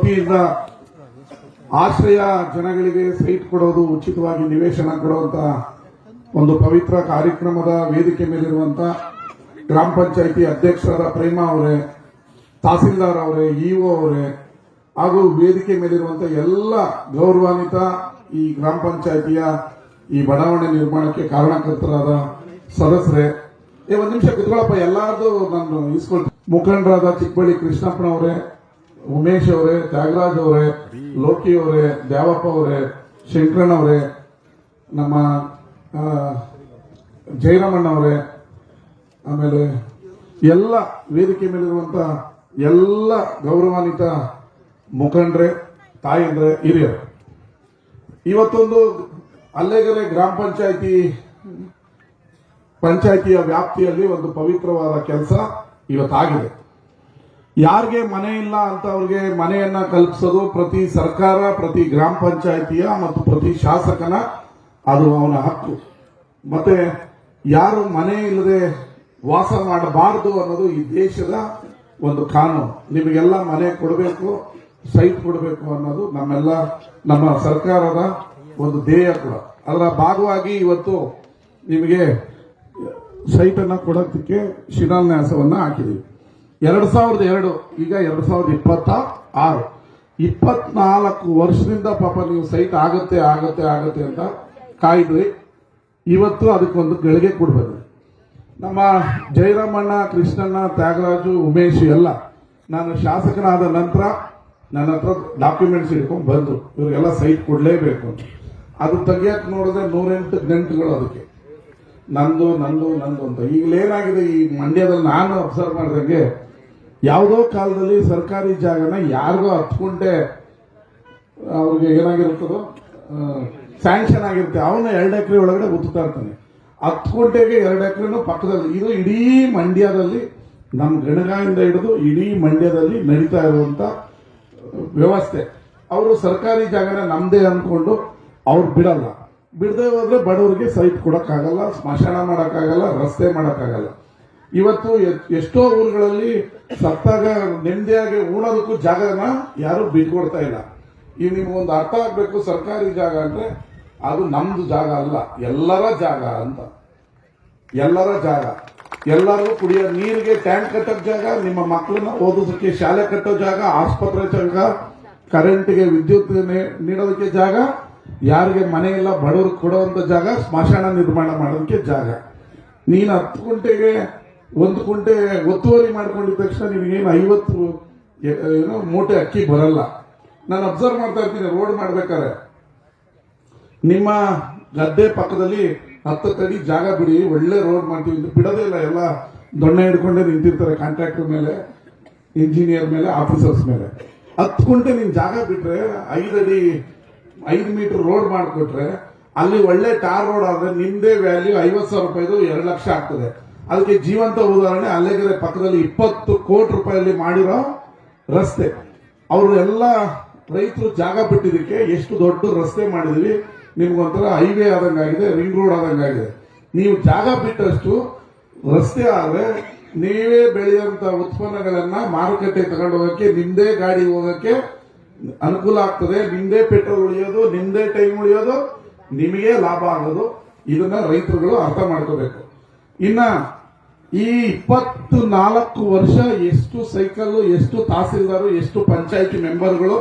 ವತಿಯಿಂದ ಆಶ್ರಯ ಜನಗಳಿಗೆ ಸೈಟ್ ಕೊಡೋದು, ಉಚಿತವಾಗಿ ನಿವೇಶನ ಕೊಡುವಂತ ಒಂದು ಪವಿತ್ರ ಕಾರ್ಯಕ್ರಮದ ವೇದಿಕೆ ಮೇಲಿರುವಂತ ಗ್ರಾಮ ಪಂಚಾಯಿತಿ ಅಧ್ಯಕ್ಷರಾದ ಪ್ರೇಮ ಅವರೇ, ತಹಸೀಲ್ದಾರ್ ಅವರೇ, ಇಒ ಅವರೇ, ಹಾಗೂ ವೇದಿಕೆ ಮೇಲಿರುವಂತ ಎಲ್ಲ ಗೌರವಾನ್ವಿತ ಈ ಗ್ರಾಮ ಪಂಚಾಯಿತಿಯ ಈ ಬಡಾವಣೆ ನಿರ್ಮಾಣಕ್ಕೆ ಕಾರಣಕರ್ತರಾದ ಸದಸ್ಯರೇ. ಏ, ಒಂದು ನಿಮಿಷ ಕುತ್ಕೊಳ್ಳಪ್ಪ ಎಲ್ಲಾರ್ದು ನಾನು ಇಸ್ಕೊಳ್ತೀನಿ. ಮುಖಂಡರಾದ ಚಿಕ್ಕಬಳ್ಳಿ ಕೃಷ್ಣಪ್ಪನವರೇ ಉಮೇಶ್ ಅವರೇ ತ್ಯಾಗರಾಜ್ ಅವರೇ ಲೋಕಿ ಅವರೇ ದ್ಯಾವಪ್ಪ ಅವರೇ ಶಂಕರಣ್ಣ ಅವರೇ ನಮ್ಮ ಆ, ಜಯರಾಮಣ್ಣ ಅವರೇ ಆಮೇಲೆ ಎಲ್ಲ ವೇದಿಕೆ ಮೇಲಿರುವಂತ ಎಲ್ಲ ಗೌರವಾನ್ವಿತ ಮುಖಂಡ್ರೆ ತಾಯಂದ್ರೆ ಹಿರಿಯರು. ಇವತ್ತೊಂದು ಅಲ್ಲೇಗೆರೆ ಗ್ರಾಮ ಪಂಚಾಯತಿ ಪಂಚಾಯತಿಯ ವ್ಯಾಪ್ತಿಯಲ್ಲಿ ಒಂದು ಪವಿತ್ರವಾದ ಕೆಲಸ ಇವತ್ತಾಗಿದೆ. ಯಾರಿಗೆ ಮನೆ ಇಲ್ಲ ಅಂತ ಅವ್ರಿಗೆ ಮನೆಯನ್ನ ಕಲ್ಪಿಸೋದು ಪ್ರತಿ ಸರ್ಕಾರ, ಪ್ರತಿ ಗ್ರಾಮ ಪಂಚಾಯತಿಯ ಮತ್ತು ಪ್ರತಿ ಶಾಸಕನ ಅದು ಅವನ ಹಕ್ಕು. ಮತ್ತೆ ಯಾರು ಮನೆ ಇಲ್ಲದೆ ವಾಸ ಮಾಡಬಾರದು ಅನ್ನೋದು ಈ ದೇಶದ ಒಂದು ಕಾನೂನು. ನಿಮಗೆಲ್ಲ ಮನೆ ಕೊಡಬೇಕು ಸೈಟ್ ಕೊಡಬೇಕು ಅನ್ನೋದು ನಮ್ಮೆಲ್ಲ, ನಮ್ಮ ಸರ್ಕಾರದ ಒಂದು ಧ್ಯೇಯ ಕೂಡ. ಅದರ ಭಾಗವಾಗಿ ಇವತ್ತು ನಿಮಗೆ ಸೈಟ್ ಅನ್ನ ಕೊಡೋದಕ್ಕೆ ಶಿಲಾನ್ಯಾಸವನ್ನು ಹಾಕಿದ್ದೀವಿ ಎರಡ್ ಸಾವಿರದ ಎರಡು, ಈಗ ಎರಡ್ ಸಾವಿರದ ಇಪ್ಪತ್ತ ಆರು ಇಪ್ಪತ್ನಾಲ್ಕು ವರ್ಷದಿಂದ ಪಾಪ ನೀವು ಸೈಟ್ ಆಗತ್ತೆ ಆಗತ್ತೆ ಆಗತ್ತೆ ಅಂತ ಕಾಯ್ದ್ರಿ ಇವತ್ತು ಅದಕ್ಕೊಂದು ಗಳಿಗೆ ಕೊಡ್ಬೇಕು ನಮ್ಮ ಜಯರಾಮಣ್ಣ ಕೃಷ್ಣಣ್ಣ, ತ್ಯಾಗರಾಜು, ಉಮೇಶ್ ಎಲ್ಲ ನಾನು ಶಾಸಕನಾದ ನಂತರ ನನ್ನ ಹತ್ರ ಡಾಕ್ಯುಮೆಂಟ್ಸ್ ಇಟ್ಕೊಂಡು ಬಂದ್ರು. ಇವರಿಗೆಲ್ಲ ಸೈಟ್ ಕೊಡಲೇಬೇಕು ಅದು ತೆಗಿಯಕ್ ನೋಡಿದ್ರೆ ನೂರೆಂಟು ಗಂಟೆಗಳು ಅದಕ್ಕೆ. ನಂದು ನಂದು ನಂದು ಅಂತ. ಈಗಲೇನಾಗಿದೆ ಈ ಮಂಡ್ಯದಲ್ಲಿ ನಾನು ಅಬ್ಸರ್ವ್ ಮಾಡಿದಂಗೆ ಯಾವುದೋ ಕಾಲದಲ್ಲಿ ಸರ್ಕಾರಿ ಜಾಗನ ಯಾರಿಗೋ ಹತ್ಕೊಂಡೆ ಅವ್ರಿಗೆ ಏನಾಗಿರುತ್ತದೋ ಸ್ಯಾಂಕ್ಷನ್ ಆಗಿರುತ್ತೆ. ಅವನ ಎರಡು ಎಕರೆ ಒಳಗಡೆ ಉತ್ತಾ ಇರ್ತಾನೆ. ಹತ್ತು ಎರಡು ಎಕರೆನೂ ಪಕ್ಕದಲ್ಲಿ. ಇದು ಇಡೀ ಮಂಡ್ಯದಲ್ಲಿ ನಮ್ಮ ಗಣಗಾಯಿಂದ ಹಿಡಿದು ಇಡೀ ಮಂಡ್ಯದಲ್ಲಿ ನಡೀತಾ ಇರುವಂತ ವ್ಯವಸ್ಥೆ. ಅವರು ಸರ್ಕಾರಿ ಜಾಗನ ನಮ್ದೇ ಅಂದ್ಕೊಂಡು ಅವ್ರು ಬಿಡಲ್ಲ. ಬಿಡದೆ ಹೋದ್ರೆ ಬಡವರಿಗೆ ಸೈಟ್ ಕೊಡೋಕ್ಕಾಗಲ್ಲ, ಸ್ಮಶಾನ ಮಾಡಕ್ಕಾಗಲ್ಲ, ರಸ್ತೆ ಮಾಡಕ್ಕಾಗಲ್ಲ. ಇವತ್ತು ಎಷ್ಟೋ ಊರುಗಳಲ್ಲಿ ಸತ್ತಾಗ ನೆಮ್ಮದಿಯಾಗಿ ಉಣೋದಕ್ಕೂ ಜಾಗನ ಯಾರು ಬಿಟ್ಕೊಡ್ತಾ ಇಲ್ಲ. ಈಗ ನಿಮ್ಗೊಂದು ಅರ್ಥ ಆಗ್ಬೇಕು ಸರ್ಕಾರಿ ಜಾಗ ಅಂದ್ರೆ, ಅದು ನಮ್ದು ಜಾಗ ಅಲ್ಲ, ಎಲ್ಲರ ಜಾಗ ಅಂತ. ಎಲ್ಲರ ಜಾಗ. ಎಲ್ಲರೂ ಕುಡಿಯೋ ನೀರಿಗೆ ಟ್ಯಾಂಕ್ ಕಟ್ಟೋ ಜಾಗ, ನಿಮ್ಮ ಮಕ್ಕಳನ್ನ ಓದೋದಕ್ಕೆ ಶಾಲೆ ಕಟ್ಟೋ ಜಾಗ, ಆಸ್ಪತ್ರೆ ಜಾಗ, ಕರೆಂಟ್ಗೆ ವಿದ್ಯುತ್ ನೀಡೋದಕ್ಕೆ ಜಾಗ, ಯಾರಿಗೆ ಮನೆ ಇಲ್ಲ, ಬಡವ್ರಿಗೆ ಕೊಡುವಂತ ಜಾಗ, ಸ್ಮಶಾನ ನಿರ್ಮಾಣ ಮಾಡೋದಕ್ಕೆ ಜಾಗ. ನೀನು ಹತ್ತು ಗುಂಟೆಗೆ ಒಂದು ಕುಂಟೆ ಒತ್ತುವರಿ ಮಾಡ್ಕೊಂಡಿದ ತಕ್ಷಣ ನಿಮಗೇನು ಐವತ್ತು ಏನೋ ಮೂಟೆ ಅಕ್ಕಿ ಬರಲ್ಲ. ನಾನು ಅಬ್ಸರ್ವ್ ಮಾಡ್ತಾ ಇರ್ತೀನಿ ರೋಡ್ ಮಾಡ್ಬೇಕಾದ್ರೆ. ನಿಮ್ಮ ಗದ್ದೆ ಪಕ್ಕದಲ್ಲಿ ಹತ್ತು ತಡಿ ಜಾಗ ಬಿಡಿ, ಒಳ್ಳೆ ರೋಡ್ ಮಾಡ್ತೀವಿ ಅಂತ ಬಿಡೋದೇ ಇಲ್ಲ, ಎಲ್ಲ ದೊಣ್ಣೆ ಹಿಡ್ಕೊಂಡೇ ನಿಂತಿರ್ತಾರೆ ಕಾಂಟ್ರಾಕ್ಟರ್ ಮೇಲೆ ಇಂಜಿನಿಯರ್ ಮೇಲೆ ಆಫೀಸರ್ಸ್ ಮೇಲೆ. ಹತ್ತು ಕುಂಟೆ ನೀನು ಜಾಗ ಬಿಟ್ರೆ ಐದಡಿ ಐದು ಮೀಟರ್ ರೋಡ್ ಮಾಡಿಕೊಟ್ರೆ, ಅಲ್ಲಿ ಒಳ್ಳೆ ಟಾರ್ ರೋಡ್ ಆದ್ರೆ ನಿಮ್ಮದೇ ವ್ಯಾಲ್ಯೂ ಐವತ್ತು ಸಾವಿರ ರೂಪಾಯಿದು ಎರಡು ಲಕ್ಷ ಆಗ್ತದೆ. ಅದಕ್ಕೆ ಜೀವಂತ ಉದಾಹರಣೆ ಅಲ್ಲೇಗೆರೆ ಪಕ್ಕದಲ್ಲಿ ಇಪ್ಪತ್ತು ಕೋಟಿ ರೂಪಾಯಲ್ಲಿ ಮಾಡಿರೋ ರಸ್ತೆ. ಅವರು ಎಲ್ಲ ರೈತರು ಜಾಗ ಬಿಟ್ಟಿದ್ದಕ್ಕೆ ಎಷ್ಟು ದೊಡ್ಡ ರಸ್ತೆ ಮಾಡಿದ್ವಿ ನಿಮ್ಗೊಂಥರ ಹೈವೇ ಆದಂಗಾಗಿದೆ ರಿಂಗ್ ರೋಡ್ ಆದಂಗಾಗಿದೆ. ನೀವು ಜಾಗ ಬಿಟ್ಟಷ್ಟು ರಸ್ತೆ ಆದರೆ ನೀವೇ ಬೆಳೆಯುವಂತ ಉತ್ಪನ್ನಗಳನ್ನ ಮಾರುಕಟ್ಟೆ ತಗೊಂಡು ಹೋಗಕ್ಕೆ, ನಿಮ್ದೇ ಗಾಡಿ ಹೋಗಕ್ಕೆ ಅನುಕೂಲ ಆಗ್ತದೆ. ನಿಮ್ದೇ ಪೆಟ್ರೋಲ್ ಉಳಿಯೋದು, ನಿಮ್ದೇ ಟೈಮ್ ಉಳಿಯೋದು, ನಿಮಗೆ ಲಾಭ ಆಗೋದು. ಇದನ್ನ ರೈತರುಗಳು ಅರ್ಥ ಮಾಡ್ಕೋಬೇಕು. ಇನ್ನ ಈ ಇಪ್ಪತ್ತು ನಾಲ್ಕು ವರ್ಷ ಎಷ್ಟು ಸೈಕಲ್ ಎಷ್ಟು ತಹಸೀಲ್ದಾರು, ಎಷ್ಟು ಪಂಚಾಯತಿ ಮೆಂಬರ್ಗಳು,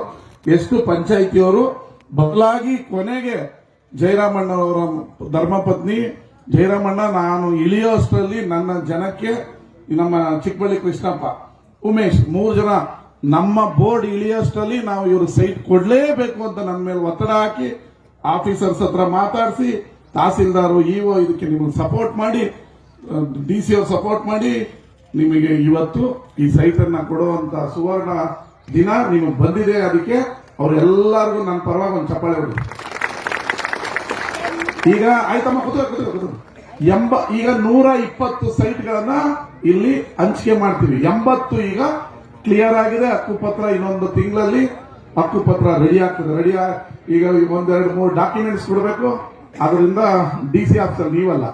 ಎಷ್ಟು ಪಂಚಾಯತಿಯವರು, ಬದಲಾಗಿ ಕೊನೆಗೆ ಜಯರಾಮಣ್ಣವರ ಧರ್ಮಪತ್ನಿ. ಜಯರಾಮಣ್ಣ ನಾನು ಇಳಿಯೋಷ್ಟರಲ್ಲಿ ನನ್ನ ಜನಕ್ಕೆ ನಮ್ಮ ಚಿಕ್ಕಬಳ್ಳಿ ಕೃಷ್ಣಪ್ಪ, ಉಮೇಶ್, ಮೂರು ಜನ ನಮ್ಮ ಬೋರ್ಡ್ ಇಳಿಯೋಷ್ಟರಲ್ಲಿ ನಾವು ಇವರು ಸೈಟ್ ಕೊಡಲೇಬೇಕು ಅಂತ ನನ್ನ ಮೇಲೆ ಒತ್ತಡ ಹಾಕಿ, ಆಫೀಸರ್ಸ್ ಹತ್ರ ಮಾತಾಡಿಸಿ, ತಹಸೀಲ್ದಾರು, ಇಒ ಇದಕ್ಕೆ ನಿಮಗೆ ಸಪೋರ್ಟ್ ಮಾಡಿ ಡಿ ಸಿ ಅವ್ರು ಸಪೋರ್ಟ್ ಮಾಡಿ ನಿಮಗೆ ಇವತ್ತು ಈ ಸೈಟನ್ನು ಕೊಡುವಂಥ ಸುವರ್ಣ ದಿನ ನಿಮಗೆ ಬಂದಿದೆ ಅದಕ್ಕೆ ಅವ್ರೆಲ್ಲರಿಗೂ ನನ್ನ ಪರವಾಗಿ ಒಂದು ಚಪ್ಪಾಳೆ ಹೊಡಿ ಈಗ ಆಯ್ತಮ್ಮ ಕೂತ್ಕೊ, ಕೂತ್ಕೊ. ಎಂಬ ಈಗ ನೂರ ಇಪ್ಪತ್ತು ಸೈಟ್ಗಳನ್ನ ಇಲ್ಲಿ ಹಂಚಿಕೆ ಮಾಡ್ತೀವಿ. ಎಂಬತ್ತು ಈಗ ಕ್ಲಿಯರ್ ಆಗಿದೆ. ಹಕ್ಕುಪತ್ರ ಇನ್ನೊಂದು ತಿಂಗಳಲ್ಲಿ ಹಕ್ಕುಪತ್ರ ರೆಡಿ ಆಗ್ತದೆ. ರೆಡಿ ಈಗ ಒಂದೆರಡು ಮೂರು ಡಾಕ್ಯುಮೆಂಟ್ಸ್ ಕೊಡಬೇಕು. ಅದರಿಂದ ಡಿ ಸಿ ಆಫೀಸರ್ ನೀವಲ್ಲ.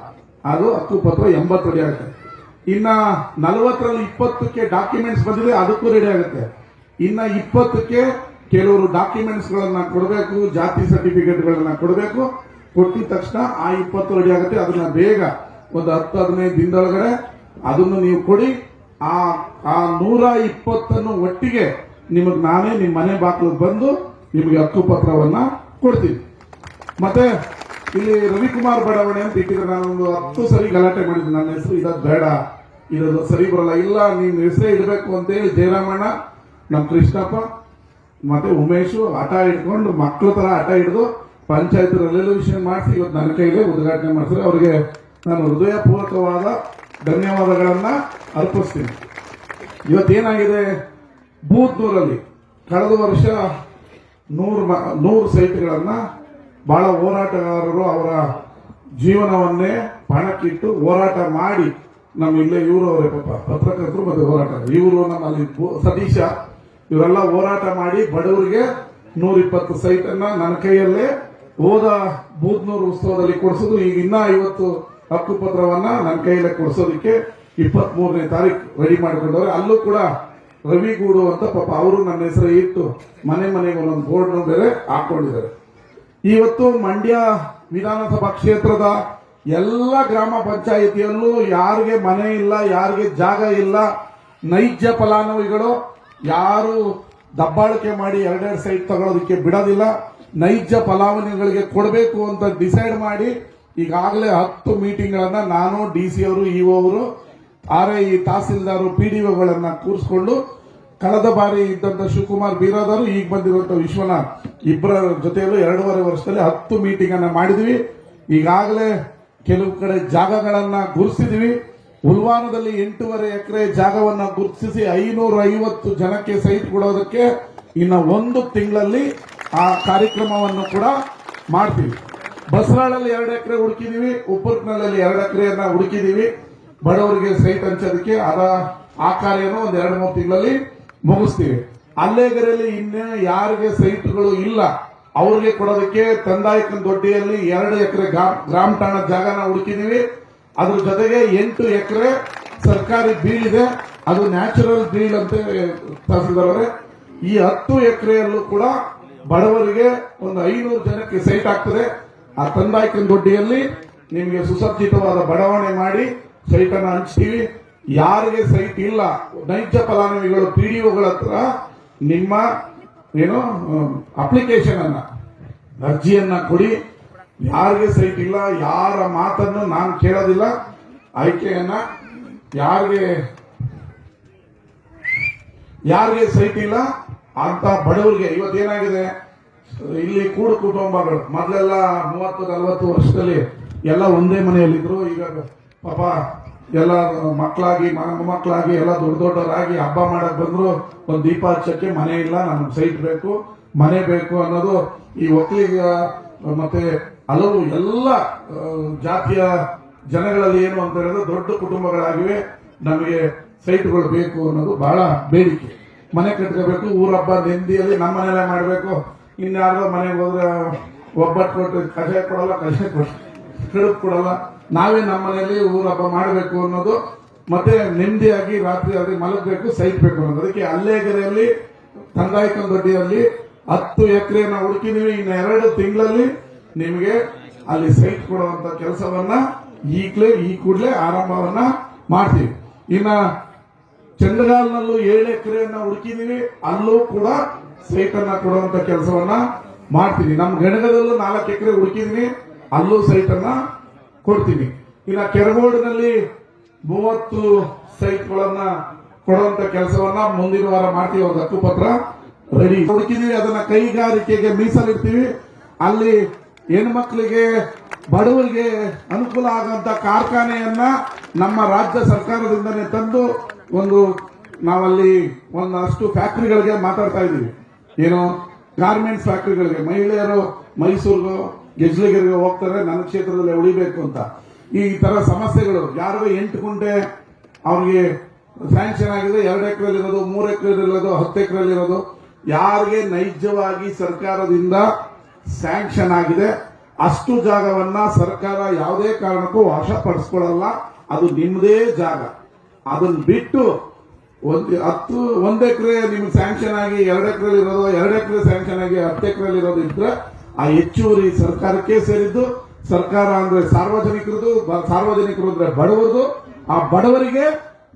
ಅದು ಪತ್ರ ಎಂಬತ್ತು ರೆಡಿ ಆಗುತ್ತೆ. ಇನ್ನ ನಲವತ್ತರಲ್ಲಿ ಇಪ್ಪತ್ತಕ್ಕೆ ಡಾಕ್ಯುಮೆಂಟ್ಸ್ ಬಂದಿದೆ, ಅದಕ್ಕೂ ರೆಡಿ ಆಗುತ್ತೆ. ಇನ್ನ ಇಪ್ಪತ್ತಕ್ಕೆ ಕೆಲವರು ಡಾಕ್ಯುಮೆಂಟ್ಸ್ ಗಳನ್ನ ಕೊಡಬೇಕು, ಜಾತಿ ಸರ್ಟಿಫಿಕೇಟ್ ಗಳನ್ನ ಕೊಡಬೇಕು. ಕೊಟ್ಟಿದ ತಕ್ಷಣ ಆ ಇಪ್ಪತ್ತು ರೆಡಿ ಆಗುತ್ತೆ. ಅದನ್ನ ಬೇಗ ಒಂದು ಹತ್ತು, ಹದಿನೈದು ದಿನದೊಳಗಡೆ ಅದನ್ನು ನೀವು ಕೊಡಿ. ಆ ಆ ನೂರ ಇಪ್ಪತ್ತನ್ನು ಒಟ್ಟಿಗೆ ನಿಮಗೆ ನಾನೇ ನಿಮ್ಮ ಮನೆ ಬಾಗಿಲು ಬಂದು ನಿಮಗೆ ಹಕ್ಕುಪತ್ರವನ್ನ ಕೊಡ್ತೀನಿ. ಮತ್ತೆ ಇಲ್ಲಿ ರವಿಕುಮಾರ್ ಬಡಾವಣೆ ಅಂತ ಇಟ್ಟಿದ್ರೆ ನಾನು ಒಂದು ಹತ್ತು ಸರಿ ಗಲಾಟೆ ಮಾಡಿದ್ದೆ. ನನ್ನ ಹೆಸರು ಇದ ಬೇಡ. ಇರೋದು ಸರಿ ಬರಲ್ಲ. ಇಲ್ಲ ನೀನು ಹೆಸರೇ ಇಡಬೇಕು ಅಂತೇಳಿ ಜಯರಾಮಣ್ಣ ನಮ್ಮ ಕೃಷ್ಣಪ್ಪ, ಮತ್ತೆ ಉಮೇಶು ಹಠ ಇಟ್ಕೊಂಡು ಮಕ್ಕಳ ತರ ಹಠ ಹಿಡಿದು ಪಂಚಾಯತ್ ರೆಸಲ್ಯೂಷನ್ ಮಾಡಿಸಿ ಇವತ್ತು ನನ್ನ ಕೈಗೆ ಉದ್ಘಾಟನೆ ಮಾಡಿಸಿದ್ರೆ ಅವರಿಗೆ ನಾನು ಹೃದಯಪೂರ್ವಕವಾದ ಧನ್ಯವಾದಗಳನ್ನ ಅರ್ಪಿಸ್ತೀನಿ. ಇವತ್ತೇನಾಗಿದೆ ಬೂತ್ನೂರಲ್ಲಿ ಕಳೆದ ವರ್ಷ ನೂರು ನೂರು ಸೈಟ್ಗಳನ್ನ ಬಹಳ ಹೋರಾಟಗಾರರು ಅವರ ಜೀವನವನ್ನೇ ಪಣಕ್ಕಿಟ್ಟು ಹೋರಾಟ ಮಾಡಿ ನಮ್ಮ ಇಲ್ಲೇ ಇವರು ಅವರೇ ಪಾಪ, ಪತ್ರಕರ್ತರು ಮತ್ತೆ ಹೋರಾಟ ಇವರು ನಮ್ಮಲ್ಲಿ ಸತೀಶ, ಇವರೆಲ್ಲ ಹೋರಾಟ ಮಾಡಿ ಬಡವರಿಗೆ ನೂರಿಪ್ಪತ್ತು ಸೈಟ್ ಅನ್ನ ನನ್ನ ಕೈಯಲ್ಲೇ ಹೋದ ಬೂದ್ನೂರು ಉತ್ಸವದಲ್ಲಿ ಕೊಡಿಸೋದು. ಈಗ ಇನ್ನ ಐವತ್ತು ಹಕ್ಕುಪತ್ರವನ್ನ ನನ್ನ ಕೈಯಲ್ಲೇ ಕೊಡಿಸೋದಕ್ಕೆ ಇಪ್ಪತ್ತ್ ಮೂರನೇ ತಾರೀಕು ರೆಡಿ ಮಾಡಿಕೊಂಡವ್ರೆ. ಅಲ್ಲೂ ಕೂಡ ರವಿಗೂಡು ಅಂತ ಪಾಪ ಅವರು ನನ್ನ ಹೆಸರು ಇಟ್ಟು ಮನೆ ಮನೆಗೆ ಒಂದೊಂದು ಬೋರ್ಡ್ ಬೇರೆ ಹಾಕೊಂಡಿದ್ದಾರೆ ಇವತ್ತು ಮಂಡ್ಯ ವಿಧಾನಸಭಾ ಕ್ಷೇತ್ರದ ಎಲ್ಲ ಗ್ರಾಮ ಪಂಚಾಯಿತಿಯಲ್ಲೂ ಯಾರಿಗೆ ಮನೆ ಇಲ್ಲ, ಯಾರಿಗೆ ಜಾಗ ಇಲ್ಲ, ನೈಜ ಫಲಾನುಭವಿಗಳು ಯಾರು ದಬ್ಬಾಳಿಕೆ ಮಾಡಿ ಎರಡೆರಡು ಸೈಟ್ ತಗೊಳ್ಳೋದಕ್ಕೆ ಬಿಡೋದಿಲ್ಲ. ನೈಜ ಫಲಾನುಭವಿಗಳಿಗೆ ಕೊಡಬೇಕು ಅಂತ ಡಿಸೈಡ್ ಮಾಡಿ ಈಗಾಗಲೇ ಹತ್ತು ಮೀಟಿಂಗ್ಗಳನ್ನು ನಾನು ಡಿ ಸಿ ಅವರು ಇಒ ಅವರು ಆರ್ ಐ ತಹಸೀಲ್ದಾರು, ಪಿ ಡಿ ಒಗಳನ್ನು ಕೂರಿಸ್ಕೊಂಡು ಕಳೆದ ಬಾರಿ ಇದ್ದಂತ ಶಿವಕುಮಾರ್ ಬೀರಾದರು ಈಗ ಬಂದಿರುವಂಥ ವಿಶ್ವನಾಥ್. ಇಬ್ಬರ ಜೊತೆಯಲ್ಲೂ ಎರಡೂವರೆ ವರ್ಷದಲ್ಲಿ ಹತ್ತು ಮೀಟಿಂಗ್ ಅನ್ನ ಮಾಡಿದ್ವಿ. ಈಗಾಗಲೇ ಕೆಲವು ಕಡೆ ಜಾಗಗಳನ್ನ ಗುರುತಿಸಿದ್ವಿ. ಉಲ್ವಾನದಲ್ಲಿ ಎಂಟೂವರೆ ಎಕರೆ ಜಾಗವನ್ನ ಗುರುತಿಸಿ ಐನೂರ ಐವತ್ತು ಜನಕ್ಕೆ ಸೈಟ್ ಕೊಡೋದಕ್ಕೆ ಇನ್ನು ಒಂದು ತಿಂಗಳಲ್ಲಿ ಆ ಕಾರ್ಯಕ್ರಮವನ್ನು ಕೂಡ ಮಾಡ್ತೀವಿ. ಬಸರಾಳಲ್ಲಿ ಎರಡು ಎಕರೆ ಹುಡುಕಿದೀವಿ ಉಪ್ಪುರ್ಕ್ನಲ್ಲಿ ಎರಡು ಎಕರೆಯನ್ನ ಹುಡುಕಿದೀವಿ. ಬಡವರಿಗೆ ಸೈಟ್ ಹಂಚೋದಕ್ಕೆ ಅದ ಆ ಕಾರ್ಯನೂ ಒಂದ್ ಎರಡು ಮೂರು ತಿಂಗಳಲ್ಲಿ ಮುಗಿಸ್ತೀವಿ. ಅಲ್ಲೇಗರಲ್ಲಿ ಇನ್ನೇ ಯಾರಿಗೆ ಸೈಟ್ಗಳು ಇಲ್ಲ, ಅವ್ರಿಗೆ ಕೊಡೋದಕ್ಕೆ ತಂದಾಯಕನ ದೊಡ್ಡಿಯಲ್ಲಿ ಎರಡು ಎಕರೆ ಗ್ರಾಮ ಠಾಣ ಜಾಗನ ಹುಡುಕಿದೀವಿ. ಅದ್ರ ಜೊತೆಗೆ ಎಂಟು ಎಕರೆ ಸರ್ಕಾರಿ ಬೀಳಿದೆ. ಅದು ನ್ಯಾಚುರಲ್ ಬೀಳ್ ಅಂತ ತಹಸೀಲ್ದಾರ್ ಈ ಹತ್ತು ಎಕರೆಯಲ್ಲೂ ಕೂಡ ಬಡವರಿಗೆ ಒಂದು ಐನೂರು ಜನಕ್ಕೆ ಸೈಟ್ ಆಗ್ತದೆ. ಆ ತಂದಾಯ್ಕನ ದೊಡ್ಡಿಯಲ್ಲಿ ನಿಮಗೆ ಸುಸಜ್ಜಿತವಾದ ಬಡಾವಣೆ ಮಾಡಿ ಸೈಟ್ ಅನ್ನು ಹಂಚ್ತೀವಿ. ಯಾರಿಗೆ ಸೈಟ್ ಇಲ್ಲ, ನೈಜ ಫಲಾನುಭವಿಗಳು ಪಿ ಡಿ ಹತ್ರ ನಿಮ್ಮ, ಏನು ಅಪ್ಲಿಕೇಶನ್ ಅನ್ನ, ಅರ್ಜಿಯನ್ನ ಕೊಡಿ. ಯಾರಿಗೆ ಸೈಟ್ ಇಲ್ಲ, ಯಾರ ಮಾತನ್ನು ನಾನು ಕೇಳೋದಿಲ್ಲ. ಆಯ್ಕೆಯನ್ನ ಯಾರಿಗೆ ಯಾರಿಗೆ ಸೈಟ್ ಇಲ್ಲ, ಅಂತ ಬಡವರಿಗೆ ಇವತ್ತೇನಾಗಿದೆ ಇಲ್ಲಿ ಕೂಡು ಕುಟುಂಬಗಳು, ಮೊದಲೆಲ್ಲ ಮೂವತ್ತು, ನಲವತ್ತು ವರ್ಷದಲ್ಲಿ ಎಲ್ಲ ಒಂದೇ ಮನೆಯಲ್ಲಿದ್ರು. ಈಗ ಪಾಪ ಎಲ್ಲ ಮಕ್ಕಳಾಗಿ ಮಕ್ಕಳಾಗಿ ಎಲ್ಲ ದೊಡ್ಡ ದೊಡ್ಡವರಾಗಿ ಹಬ್ಬ ಮಾಡಕ್ ಬಂದ್ರು, ಒಂದು ದೀಪ ಹಚ್ಚಕ್ಕೆ ಮನೆ ಇಲ್ಲ, ನಮ್ಗೆ ಸೈಟ್ ಬೇಕು, ಮನೆ ಬೇಕು ಅನ್ನೋದು ಈ ಒಕ್ಕಲಿಗ, ಮತ್ತೆ ಹಲವು ಎಲ್ಲ ಜಾತಿಯ ಜನಗಳಲ್ಲಿ ಏನು ಅಂತ ಹೇಳಿದ್ರೆ ದೊಡ್ಡ ಕುಟುಂಬಗಳಾಗಿವೆ, ನಮಗೆ ಸೈಟ್ಗಳು ಬೇಕು ಅನ್ನೋದು ಬಹಳ ಬೇಡಿಕೆ. ಮನೆ ಕಟ್ಕೋಬೇಕು ಊರಬ್ಬ ನೆಮ್ಮದಿಯಲ್ಲಿ ನಮ್ಮ ಮನೆಯಲ್ಲೇ ಮಾಡಬೇಕು, ಇನ್ಯಾರ್ದೋ ಮನೆಗೆ ಹೋದ್ರೆ ಒಬ್ಬಟ್ಟು ಕೊಟ್ಟು ಕಷಾಯ ಕೊಡಲ್ಲ, ಕಷಾಯ ಕೊಟ್ಟು ಕಡುಬು ಕೊಡಲ್ಲ. ನಾವೇ ನಮ್ಮ ಮನೆಯಲ್ಲಿ ಊರಬ್ಬ ಮಾಡಬೇಕು ಅನ್ನೋದು, ಮತ್ತೆ ನೆಮ್ಮದಿಯಾಗಿ ರಾತ್ರಿ ಆದ್ರೆ ಮಲಗಬೇಕು, ಸೈಟ್ ಬೇಕು ಅನ್ನೋದು. ಅದಕ್ಕೆ ಅಲ್ಲೇಗೆರೆಯಲ್ಲಿ ತಂಗಾಯಕನ ದೊಡ್ಡಿಯಲ್ಲಿ ಹತ್ತು ಎಕರೆನ ಹುಡುಕಿದೀವಿ ಇನ್ನು ಎರಡು ತಿಂಗಳಲ್ಲಿ ನಿಮಗೆ ಅಲ್ಲಿ ಸೈಟ್ ಕೊಡುವಂತ ಕೆಲಸವನ್ನ ಈಗಲೇ, ಈ ಕೂಡಲೇ ಆರಂಭವನ್ನ ಮಾಡ್ತೀವಿ. ಇನ್ನ ಚಂದ್ರಗಾಲ್ನಲ್ಲೂ ಏಳು ಎಕರೆಯನ್ನ ಹುಡುಕಿದೀವಿ ಅಲ್ಲೂ ಕೂಡ ಸೈಟ್ ಅನ್ನ ಕೊಡುವಂತ ಕೆಲಸವನ್ನ ಮಾಡ್ತೀನಿ ನಮ್ಮ ಗಣಗದಲ್ಲೂ ನಾಲ್ಕು ಎಕರೆ ಹುಡುಕಿದೀನಿ ಅಲ್ಲೂ ಸೈಟ್ ಅನ್ನ ಕೊಡ್ತೀವಿ. ಇನ್ನ ಕೆರಗೋಡಿನಲ್ಲಿ ಮೂವತ್ತು ಸೈಟ್ಗಳನ್ನ ಕೊಡುವಂತ ಕೆಲಸವನ್ನ ಮುಂದಿನ ವಾರ ಮಾಡ್ತೀವಿ. ಒಂದು ಹಕ್ಕುಪತ್ರ ರೆಡಿ ಹುಡುಕಿದೀವಿ, ಅದನ್ನ ಕೈಗಾರಿಕೆಗೆ ಮೀಸಲಿಡ್ತೀವಿ. ಅಲ್ಲಿ ಹೆಣ್ಮಕ್ಳಿಗೆ, ಬಡವರಿಗೆ ಅನುಕೂಲ ಆಗುವಂತ ಕಾರ್ಖಾನೆಯನ್ನ ನಮ್ಮ ರಾಜ್ಯ ಸರ್ಕಾರದಿಂದನೇ ತಂದು ಒಂದು ನಾವಲ್ಲಿ ಒಂದಷ್ಟು ಫ್ಯಾಕ್ಟ್ರಿಗಳಿಗೆ ಮಾತಾಡ್ತಾ ಇದ್ದೀವಿ ಏನು ಗಾರ್ಮೆಂಟ್ಸ್ ಫ್ಯಾಕ್ಟ್ರಿಗಳಿಗೆ ಮಹಿಳೆಯರು ಮೈಸೂರಿಗೂ ಗೆಜ್ಲಿಗೆರೆಗೆ ಹೋಗ್ತಾರೆ, ನನ್ನ ಕ್ಷೇತ್ರದಲ್ಲಿ ಉಳಿಬೇಕು ಅಂತ. ಈ ತರ ಸಮಸ್ಯೆಗಳು, ಯಾರಿಗೂ ಎಂಟು ಗುಂಟೆ ಅವ್ರಿಗೆ ಸ್ಯಾಂಕ್ಷನ್ ಆಗಿದೆ, ಎರಡು ಎಕರೆ ಇರೋದು ಮೂರು ಎಕರೆ ಇರೋದು ಹತ್ತು ಎಕರೆ ಇರೋದು ಯಾರಿಗೆ ನೈಜವಾಗಿ ಸರ್ಕಾರದಿಂದ ಸ್ಯಾಂಕ್ಷನ್ ಆಗಿದೆ, ಅಷ್ಟು ಜಾಗವನ್ನ ಸರ್ಕಾರ ಯಾವುದೇ ಕಾರಣಕ್ಕೂ ವಶಪಡಿಸ್ಕೊಳ್ಳಲ್ಲ, ಅದು ನಿಮ್ಮದೇ ಜಾಗ. ಅದನ್ನ ಬಿಟ್ಟು ಒಂದ್, ಹತ್ತು, ಒಂದು ಎಕರೆ ನಿಮ್ಗೆ ಸ್ಯಾಂಕ್ಷನ್ ಆಗಿ, ಎರಡು ಎಕರೆ ಇರೋದು ಎರಡು ಎಕರೆ ಸ್ಯಾಂಕ್ಷನ್ ಆಗಿ, ಹತ್ತು ಎಕರೆ ಇರೋದು ಇದ್ರೆ ಆ ಹೆಚ್ಚುವರಿ ಸರ್ಕಾರಕ್ಕೆ ಸೇರಿದ್ದು ಸರ್ಕಾರ ಅಂದ್ರೆ ಸಾರ್ವಜನಿಕರದು ಸಾರ್ವಜನಿಕರು ಅಂದ್ರೆ ಬಡವರದು. ಆ ಬಡವರಿಗೆ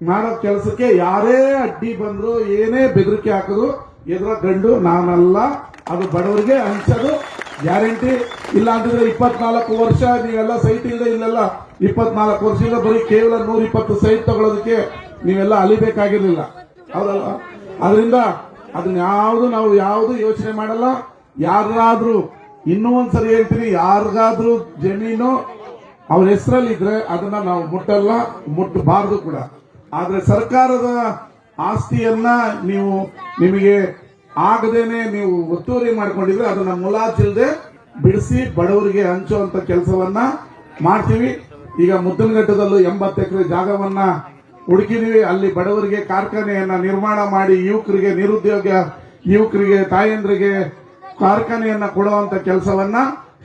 ಮಾಡೋ ಕೆಲಸಕ್ಕೆ ಯಾರೇ ಅಡ್ಡಿ ಬಂದ್ರು, ಏನೇ ಬೆದರಿಕೆ ಹಾಕಿದ್ರು, ಎದುರ ಗಂಡು, ನಾನಲ್ಲ, ಅದು ಬಡವರಿಗೆ ಹಂಚೋದು, ಗ್ಯಾರಂಟಿ. ಇಲ್ಲ ಅಂತಂದ್ರೆ ಇಪ್ಪತ್ನಾಲ್ಕು ವರ್ಷ ನೀವೆಲ್ಲ ಸೈಟ್ ಇಲ್ಲದೆ ಇಲ್ಲೆಲ್ಲ ಇಪ್ಪತ್ನಾಲ್ಕು ವರ್ಷದಿಂದ ಬರೀ ಕೇವಲ ನೂರ ಇಪ್ಪತ್ತು ಸೈಟ್ ತಗೊಳ್ಳೋದಕ್ಕೆ ನೀವೆಲ್ಲ ಅಲಿಬೇಕಾಗಿರ್ಲಿಲ್ಲ. ಹೌದಲ್ಲ? ಅದರಿಂದ ಅದನ್ನ ಯಾವುದು ನಾವು ಯಾವುದು ಯೋಚನೆ ಮಾಡಲ್ಲ. ಯಾರಾದ್ರೂ ಇನ್ನೂ ಒಂದ್ಸರಿ ಹೇಳ್ತೀನಿ, ಯಾರಿಗಾದ್ರೂ ಜಮೀನು ಅವ್ರ ಹೆಸರಲ್ಲಿ ಇದ್ರೆ ಅದನ್ನ ನಾವು ಮುಟ್ಟಲ್ಲ ಮುಟ್ಟಬಾರದು ಕೂಡ. ಆದ್ರೆ ಸರ್ಕಾರದ ಆಸ್ತಿಯನ್ನ ನೀವು ನಿಮಗೆ ಆಗದೇನೆ ನೀವು ಒತ್ತುವರಿ ಮಾಡ್ಕೊಂಡಿದ್ರೆ ಅದನ್ನ ಮುಲಾಜಿಲ್ದೆ ಬಿಡಿಸಿ ಬಡವರಿಗೆ ಹಂಚುವಂತ ಕೆಲಸವನ್ನ ಮಾಡ್ತೀವಿ. ಈಗ ಮುದ್ದನಘಟ್ಟದಲ್ಲೂ ಎಂಬತ್ತು ಎಕರೆ ಜಾಗವನ್ನ ಹುಡುಕಿದೀವಿ. ಅಲ್ಲಿ ಬಡವರಿಗೆ ಕಾರ್ಖಾನೆಯನ್ನ ನಿರ್ಮಾಣ ಮಾಡಿ ಯುವಕರಿಗೆ ನಿರುದ್ಯೋಗ, ಯುವಕರಿಗೆ ತಾಯಂದ್ರಿಗೆ ಕಾರ್ಖಾನೆಯನ್ನ ಕೊಡುವಂತ ಕೆಲಸವನ್ನ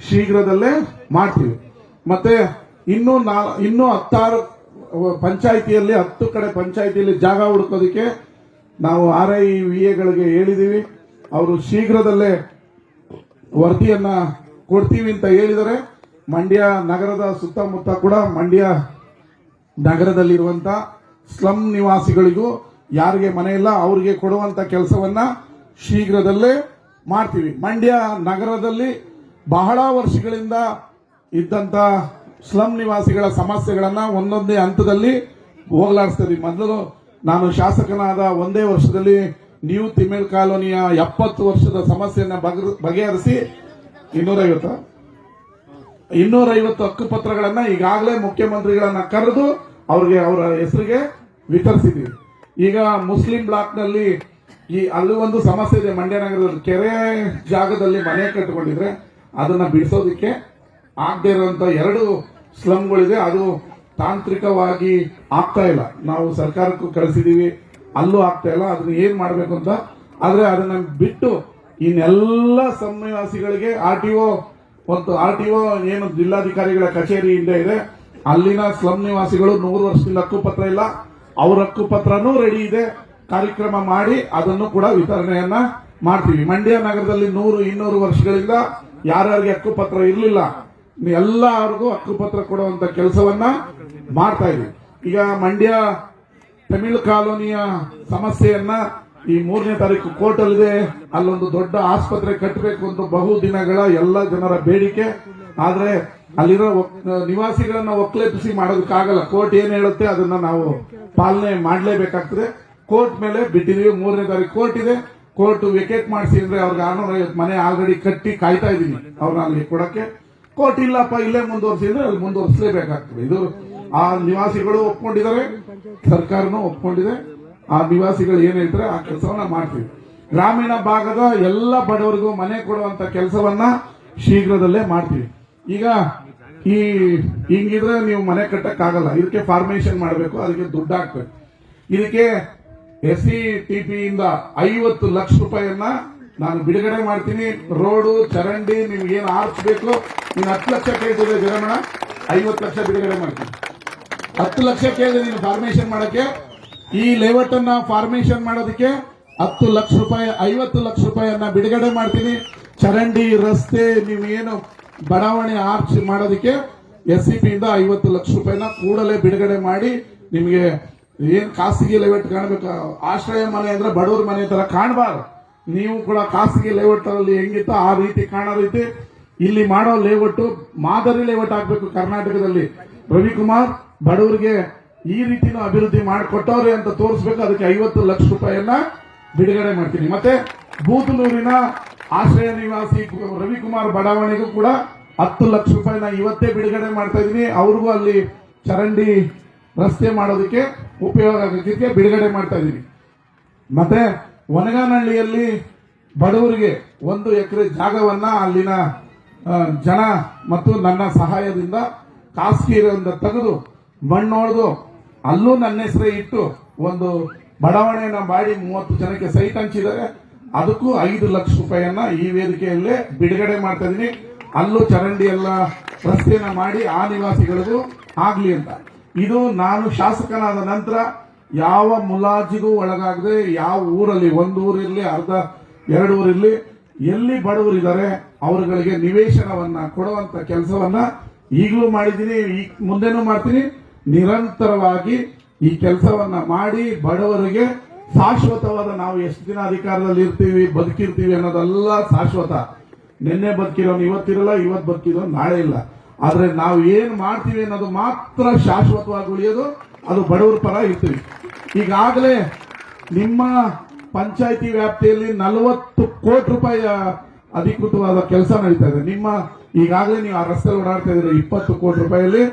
ಶೀಘ್ರದಲ್ಲೇ ಮಾಡ್ತೀವಿ. ಮತ್ತೆ ಇನ್ನೂ ನಾ ಇನ್ನೂ ಹತ್ತಾರು ಪಂಚಾಯಿತಿಯಲ್ಲಿ, ಹತ್ತು ಕಡೆ ಪಂಚಾಯಿತಿಯಲ್ಲಿ ಜಾಗ ಹುಡುಕೋದಕ್ಕೆ ನಾವು ಆರ್ ಐ ವಿ ಎಗಳಿಗೆ ಹೇಳಿದೀವಿ. ಅವರು ಶೀಘ್ರದಲ್ಲೇ ವರದಿಯನ್ನ ಕೊಡ್ತೀವಿ ಅಂತ ಹೇಳಿದರೆ ಮಂಡ್ಯ ನಗರದ ಸುತ್ತಮುತ್ತ ಕೂಡ ಮಂಡ್ಯ ನಗರದಲ್ಲಿರುವಂತ ಸ್ಲಂ ನಿವಾಸಿಗಳಿಗೂ ಯಾರಿಗೆ ಮನೆ ಇಲ್ಲ, ಅವರಿಗೆ ಕೊಡುವಂತ ಕೆಲಸವನ್ನ ಶೀಘ್ರದಲ್ಲೇ ಮಾಡ್ತೀವಿ. ಮಂಡ್ಯ ನಗರದಲ್ಲಿ ಬಹಳ ವರ್ಷಗಳಿಂದ ಇದ್ದಂತ ಸ್ಲಂ ನಿವಾಸಿಗಳ ಸಮಸ್ಯೆಗಳನ್ನು ಒಂದೊಂದೇ ಹಂತದಲ್ಲಿ ಹೋಗಲಾಡಿಸ್ತೀವಿ ಮೊದಲು ನಾನು ಶಾಸಕನಾದ ಒಂದೇ ವರ್ಷದಲ್ಲಿ ನ್ಯೂ ತಿಮೇಲ್ ಕಾಲೋನಿಯ ಎಪ್ಪತ್ತು ವರ್ಷದ ಸಮಸ್ಯೆಯನ್ನು ಬಗೆ- ಬಗೆಹರಿಸಿ ಇನ್ನೂರೈವತ್ತು. ಇನ್ನೂರೈವತ್ತು ಹಕ್ಕುಪತ್ರಗಳನ್ನು ಈಗಾಗಲೇ ಮುಖ್ಯಮಂತ್ರಿಗಳನ್ನ ಕರೆದು ಅವ್ರಿಗೆ ಅವರ ಹೆಸರಿಗೆ ವಿತರಿಸಿದ್ದೀವಿ ಈಗ ಮುಸ್ಲಿಂ ಬ್ಲಾಕ್ನಲ್ಲಿ ಈ ಅಲ್ಲೂ ಒಂದು ಸಮಸ್ಯೆ ಇದೆ ಮಂಡ್ಯ ನಗರದಲ್ಲಿ. ಕೆರೆ ಜಾಗದಲ್ಲಿ ಮನೆ ಕಟ್ಟಿಕೊಂಡಿದ್ರೆ ಅದನ್ನ ಬಿಡಿಸೋದಕ್ಕೆ ಆಗದೆ ಇರುವಂತ ಎರಡು ಸ್ಲಮ್ಗಳಿದೆ ಅದು ತಾಂತ್ರಿಕವಾಗಿ ಆಗ್ತಾ ಇಲ್ಲ. ನಾವು ಸರ್ಕಾರಕ್ಕೂ ಕಳಿಸಿದೀವಿ. ಅಲ್ಲೂ ಆಗ್ತಾ ಇಲ್ಲ. ಅದನ್ನ ಏನ್ ಮಾಡಬೇಕು ಅಂತ? ಆದ್ರೆ ಅದನ್ನ ಬಿಟ್ಟು ಇನ್ನೆಲ್ಲ ಸಂನಿವಾಸಿಗಳಿಗೆ ಆರ್ ಟಿ ಒ ಒಂದು ಆರ್ ಟಿ ಒ ಏನು ಜಿಲ್ಲಾಧಿಕಾರಿಗಳ ಕಚೇರಿ ಹಿಂದೆ ಇದೆ. ಅಲ್ಲಿನ ಸ್ಲಂ ನಿವಾಸಿಗಳು ನೂರು ವರ್ಷದಿಂದ ಹಕ್ಕುಪತ್ರ ಇಲ್ಲ. ಅವ್ರ ಹಕ್ಕುಪತ್ರನೂ ರೆಡಿ ಇದೆ. ಕಾರ್ಯಕ್ರಮ ಮಾಡಿ ಅದನ್ನು ಕೂಡ ವಿತರಣೆಯನ್ನ ಮಾಡ್ತೀವಿ. ಮಂಡ್ಯ ನಗರದಲ್ಲಿ ನೂರು, ಇನ್ನೂರು ವರ್ಷಗಳಿಂದ ಯಾರ್ಯಾರಿಗೆ ಹಕ್ಕುಪತ್ರ ಇರಲಿಲ್ಲ, ಎಲ್ಲರಿಗೂ ಹಕ್ಕುಪತ್ರ ಕೊಡುವಂತ ಕೆಲಸವನ್ನ ಮಾಡ್ತಾ ಇದೆ ಈಗ ಮಂಡ್ಯ ತಮಿಳು ಕಾಲೋನಿಯ ಸಮಸ್ಯೆಯನ್ನ ಈ ಮೂರನೇ ತಾರೀಕು ಕೋರ್ಟ್ ಅಲ್ಲಿದೆ ಅಲ್ಲೊಂದು ದೊಡ್ಡ ಆಸ್ಪತ್ರೆ ಕಟ್ಟಬೇಕು ಅಂತ ಬಹು ದಿನಗಳ ಎಲ್ಲ ಜನರ ಬೇಡಿಕೆ. ಆದ್ರೆ ಅಲ್ಲಿರೋ ನಿವಾಸಿಗಳನ್ನ ಒಕ್ಲೆಪಿಸಿ ಮಾಡೋದಕ್ಕಾಗಲ್ಲ. ಕೋರ್ಟ್ ಏನ್ ಹೇಳುತ್ತೆ ಅದನ್ನ ನಾವು ಪಾಲನೆ ಮಾಡಲೇಬೇಕಾಗ್ತದೆ. ಕೋರ್ಟ್ ಮೇಲೆ ಬಿಟ್ಟಿದೀವಿ ಮೂರನೇ ತಾರೀಕು ಕೋರ್ಟ್ ಇದೆ. ಕೋರ್ಟ್ ವಿಕೆಟ್ ಮಾಡಿಸಿ ಅಂದ್ರೆ ಅವ್ರಿಗೆ ಆರ್ನೂರೈವತ್ತು ಮನೆ ಆಲ್ರೆಡಿ ಕಟ್ಟಿ ಕಾಯ್ತಾ ಇದೀನಿ ಅವ್ರನ್ನ ಅಲ್ಲಿ ಕೊಡಕ್ಕೆ. ಕೋರ್ಟ್ ಇಲ್ಲಪ್ಪ, ಇಲ್ಲೇ ಮುಂದುವರಿಸಿ ಅಂದ್ರೆ ಅಲ್ಲಿ ಮುಂದುವರಿಸಲೇಬೇಕಾಗ್ತದೆ. ಇದು ಆ ನಿವಾಸಿಗಳು ಒಪ್ಕೊಂಡಿದ್ದಾರೆ, ಸರ್ಕಾರನು ಒಪ್ಕೊಂಡಿದೆ. ಆ ನಿವಾಸಿಗಳು ಏನ್ ಹೇಳ್ತಾರೆ, ಆ ಕೆಲಸವನ್ನ ಮಾಡ್ತೀವಿ. ಗ್ರಾಮೀಣ ಭಾಗದ ಎಲ್ಲ ಬಡವರಿಗೂ ಮನೆ ಕೊಡುವಂತ ಕೆಲಸವನ್ನ ಶೀಘ್ರದಲ್ಲೇ ಮಾಡ್ತೀವಿ. ಈಗ ಈ ಹಿಂಗಿದ್ರೆ ನೀವು ಮನೆ ಕಟ್ಟಕ್ಕಾಗಲ್ಲ. ಇದಕ್ಕೆ ಫಾರ್ಮೇಶನ್ ಮಾಡಬೇಕು, ಅದಕ್ಕೆ ದುಡ್ಡು ಹಾಕ್ಬೇಕು. ಇದಕ್ಕೆ ಎಸ್ ಸಿ ಟಿ ಇಂದ ಐವತ್ತು ಲಕ್ಷ ರೂಪಾಯಿಯನ್ನ ನಾನು ಬಿಡುಗಡೆ ಮಾಡ್ತೀನಿ. ರೋಡು, ಚರಂಡಿ, ನಿಮ್ಗೆ ಏನು ಆರ್ಚ್ ಬೇಕು ನೀನು ಹತ್ತು ಲಕ್ಷ ಕೇಳ್ತಿದ್ದೆ ಜಗಮಣ, ಐವತ್ತು ಲಕ್ಷ ಬಿಡುಗಡೆ ಮಾಡ್ತೀನಿ. ಹತ್ತು ಲಕ್ಷ ಕೇಳಿದೆ ನೀನು ಫಾರ್ಮೇಶನ್ ಮಾಡೋಕ್ಕೆ. ಈ ಲೇಔಟ್ ಅನ್ನ ಫಾರ್ಮೇಶನ್ ಮಾಡೋದಕ್ಕೆ ಹತ್ತು ಲಕ್ಷ ರೂಪಾಯಿ, ಐವತ್ತು ಲಕ್ಷ ರೂಪಾಯಿಯನ್ನ ಬಿಡುಗಡೆ ಮಾಡ್ತೀನಿ. ಚರಂಡಿ, ರಸ್ತೆ ನೀವು ಏನು ಬಡಾವಣೆ ಆರ್ಚ್ ಮಾಡೋದಕ್ಕೆ ಎಸ್ ಸಿ ಇಂದ ಐವತ್ತು ಲಕ್ಷ ರೂಪಾಯಿನ ಕೂಡಲೇ ಬಿಡುಗಡೆ ಮಾಡಿ ನಿಮಗೆ ಏನ್ ಖಾಸಗಿ ಲೇಔಟ್ ಕಾಣಬೇಕು? ಆಶ್ರಯ ಮನೆ ಅಂದ್ರೆ ಬಡವ್ರ ಮನೆ ತರ ಕಾಣಬಾರ್ದು. ನೀವು ಕೂಡ ಖಾಸಗಿ ಲೇಔಟ್ ಅಲ್ಲಿ ಹೆಂಗಿತ್ತು ಆ ರೀತಿ ಕಾಣೋ ರೀತಿ ಇಲ್ಲಿ ಮಾಡೋ ಲೇಔಟ್ ಮಾದರಿ ಲೇಔಟ್ ಆಗ್ಬೇಕು ಕರ್ನಾಟಕದಲ್ಲಿ. ರವಿಕುಮಾರ್, ಬಡವರಿಗೆ ಈ ರೀತಿನೂ ಅಭಿವೃದ್ಧಿ ಮಾಡಿಕೊಟ್ಟವ್ರೆ ಅಂತ ತೋರಿಸ್ಬೇಕು. ಅದಕ್ಕೆ ಐವತ್ತು ಲಕ್ಷ ರೂಪಾಯಿಯನ್ನ ಬಿಡುಗಡೆ ಮಾಡ್ತೀನಿ. ಮತ್ತೆ ಬೂತನೂರಿನ ಆಶ್ರಯ ನಿವಾಸಿ ರವಿಕುಮಾರ್ ಬಡಾವಣೆಗೂ ಕೂಡ ಹತ್ತು ಲಕ್ಷ ರೂಪಾಯಿನ ಇವತ್ತೇ ಬಿಡುಗಡೆ ಮಾಡ್ತಾ ಇದೀನಿ ಅವ್ರಿಗೂ ಅಲ್ಲಿ ಚರಂಡಿ ರಸ್ತೆ ಮಾಡೋದಕ್ಕೆ ಉಪಯೋಗ ಆಗೋದಕ್ಕೆ ಬಿಡುಗಡೆ ಮಾಡ್ತಾ ಇದ್ದೀವಿ ಮತ್ತೆ ಒನಗಾನಹಳ್ಳಿಯಲ್ಲಿ ಬಡವರಿಗೆ ಒಂದು ಎಕರೆ ಜಾಗವನ್ನ ಅಲ್ಲಿನ ಜನ ಮತ್ತು ನನ್ನ ಸಹಾಯದಿಂದ ಖಾಸಗಿಯಿಂದ ತೆಗೆದು ಮಣ್ಣೊಡೆದು ಅಲ್ಲೂ ನನ್ನ ಹೆಸರೇ ಇಟ್ಟು ಒಂದು ಬಡಾವಣೆಯನ್ನು ಮಾಡಿ ಮೂವತ್ತು ಜನಕ್ಕೆ ಸೈಟ್ ಹಂಚಿದ್ದಾರೆ. ಅದಕ್ಕೂ ಐದು ಲಕ್ಷ ರೂಪಾಯಿಯನ್ನ ಈ ವೇದಿಕೆಯಲ್ಲೇ ಬಿಡುಗಡೆ ಮಾಡ್ತಾ ಇದೀನಿ. ಅಲ್ಲೂ ಚರಂಡಿ ಎಲ್ಲ ರಸ್ತೆಯನ್ನ ಮಾಡಿ ಆ ನಿವಾಸಿಗಳಿಗೂ ಆಗಲಿ ಅಂತ. ಇದು ನಾನು ಶಾಸಕನಾದ ನಂತರ ಯಾವ ಮುಲಾಜಿಗೂ ಒಳಗಾಗದೆ ಯಾವ ಊರಲ್ಲಿ, ಒಂದು ಊರಿರ್ಲಿ, ಅರ್ಧ ಎರಡು ಊರಿರ್ಲಿ ಎಲ್ಲಿ ಬಡವರಿದ್ದಾರೆ, ಅವರುಗಳಿಗೆ ನಿವೇಶನವನ್ನ, ಕೊಡುವಂತ ಕೆಲಸವನ್ನ ಈಗಲೂ ಮಾಡಿದ್ದೀನಿ ಈಗ ಮುಂದೆನೂ ಮಾಡ್ತೀನಿ. ನಿರಂತರವಾಗಿ ಈ ಕೆಲಸವನ್ನ ಮಾಡಿ ಬಡವರಿಗೆ ಶಾಶ್ವತವಾದ ನಾವು ಎಷ್ಟು ದಿನ ಅಧಿಕಾರದಲ್ಲಿ ಇರ್ತೀವಿ, ಬದುಕಿರ್ತೀವಿ ಅನ್ನೋದೆಲ್ಲ ಶಾಶ್ವತ. ನಿನ್ನೆ ಬದುಕಿರೋನು ಇವತ್ತಿರಲ್ಲ ಇವತ್ತು ಬದುಕಿರೋನು ನಾಳೆ ಇಲ್ಲ. ಆದ್ರೆ ನಾವು ಏನ್ ಮಾಡ್ತೀವಿ ಅನ್ನೋದು ಮಾತ್ರ ಶಾಶ್ವತವಾಗಿ ಉಳಿಯೋದು, ಅದು ಬಡವರ ಪರ ಇರ್ತೀವಿ. ಈಗಾಗಲೇ ನಿಮ್ಮ ಪಂಚಾಯಿತಿ ವ್ಯಾಪ್ತಿಯಲ್ಲಿ ನಲವತ್ತು ಕೋಟಿ ರೂಪಾಯಿ ಅಧಿಕೃತವಾದ ಕೆಲಸ ನಡೀತಾ ಇದೆ. ನಿಮ್ಮ, ಈಗಾಗಲೇ ನೀವು ಆ ರಸ್ತೆ ಓಡಾಡ್ತಾ ಇದ್ದೀರಿ, ಇಪ್ಪತ್ತು ಕೋಟಿ ರೂಪಾಯಿಯಲ್ಲಿ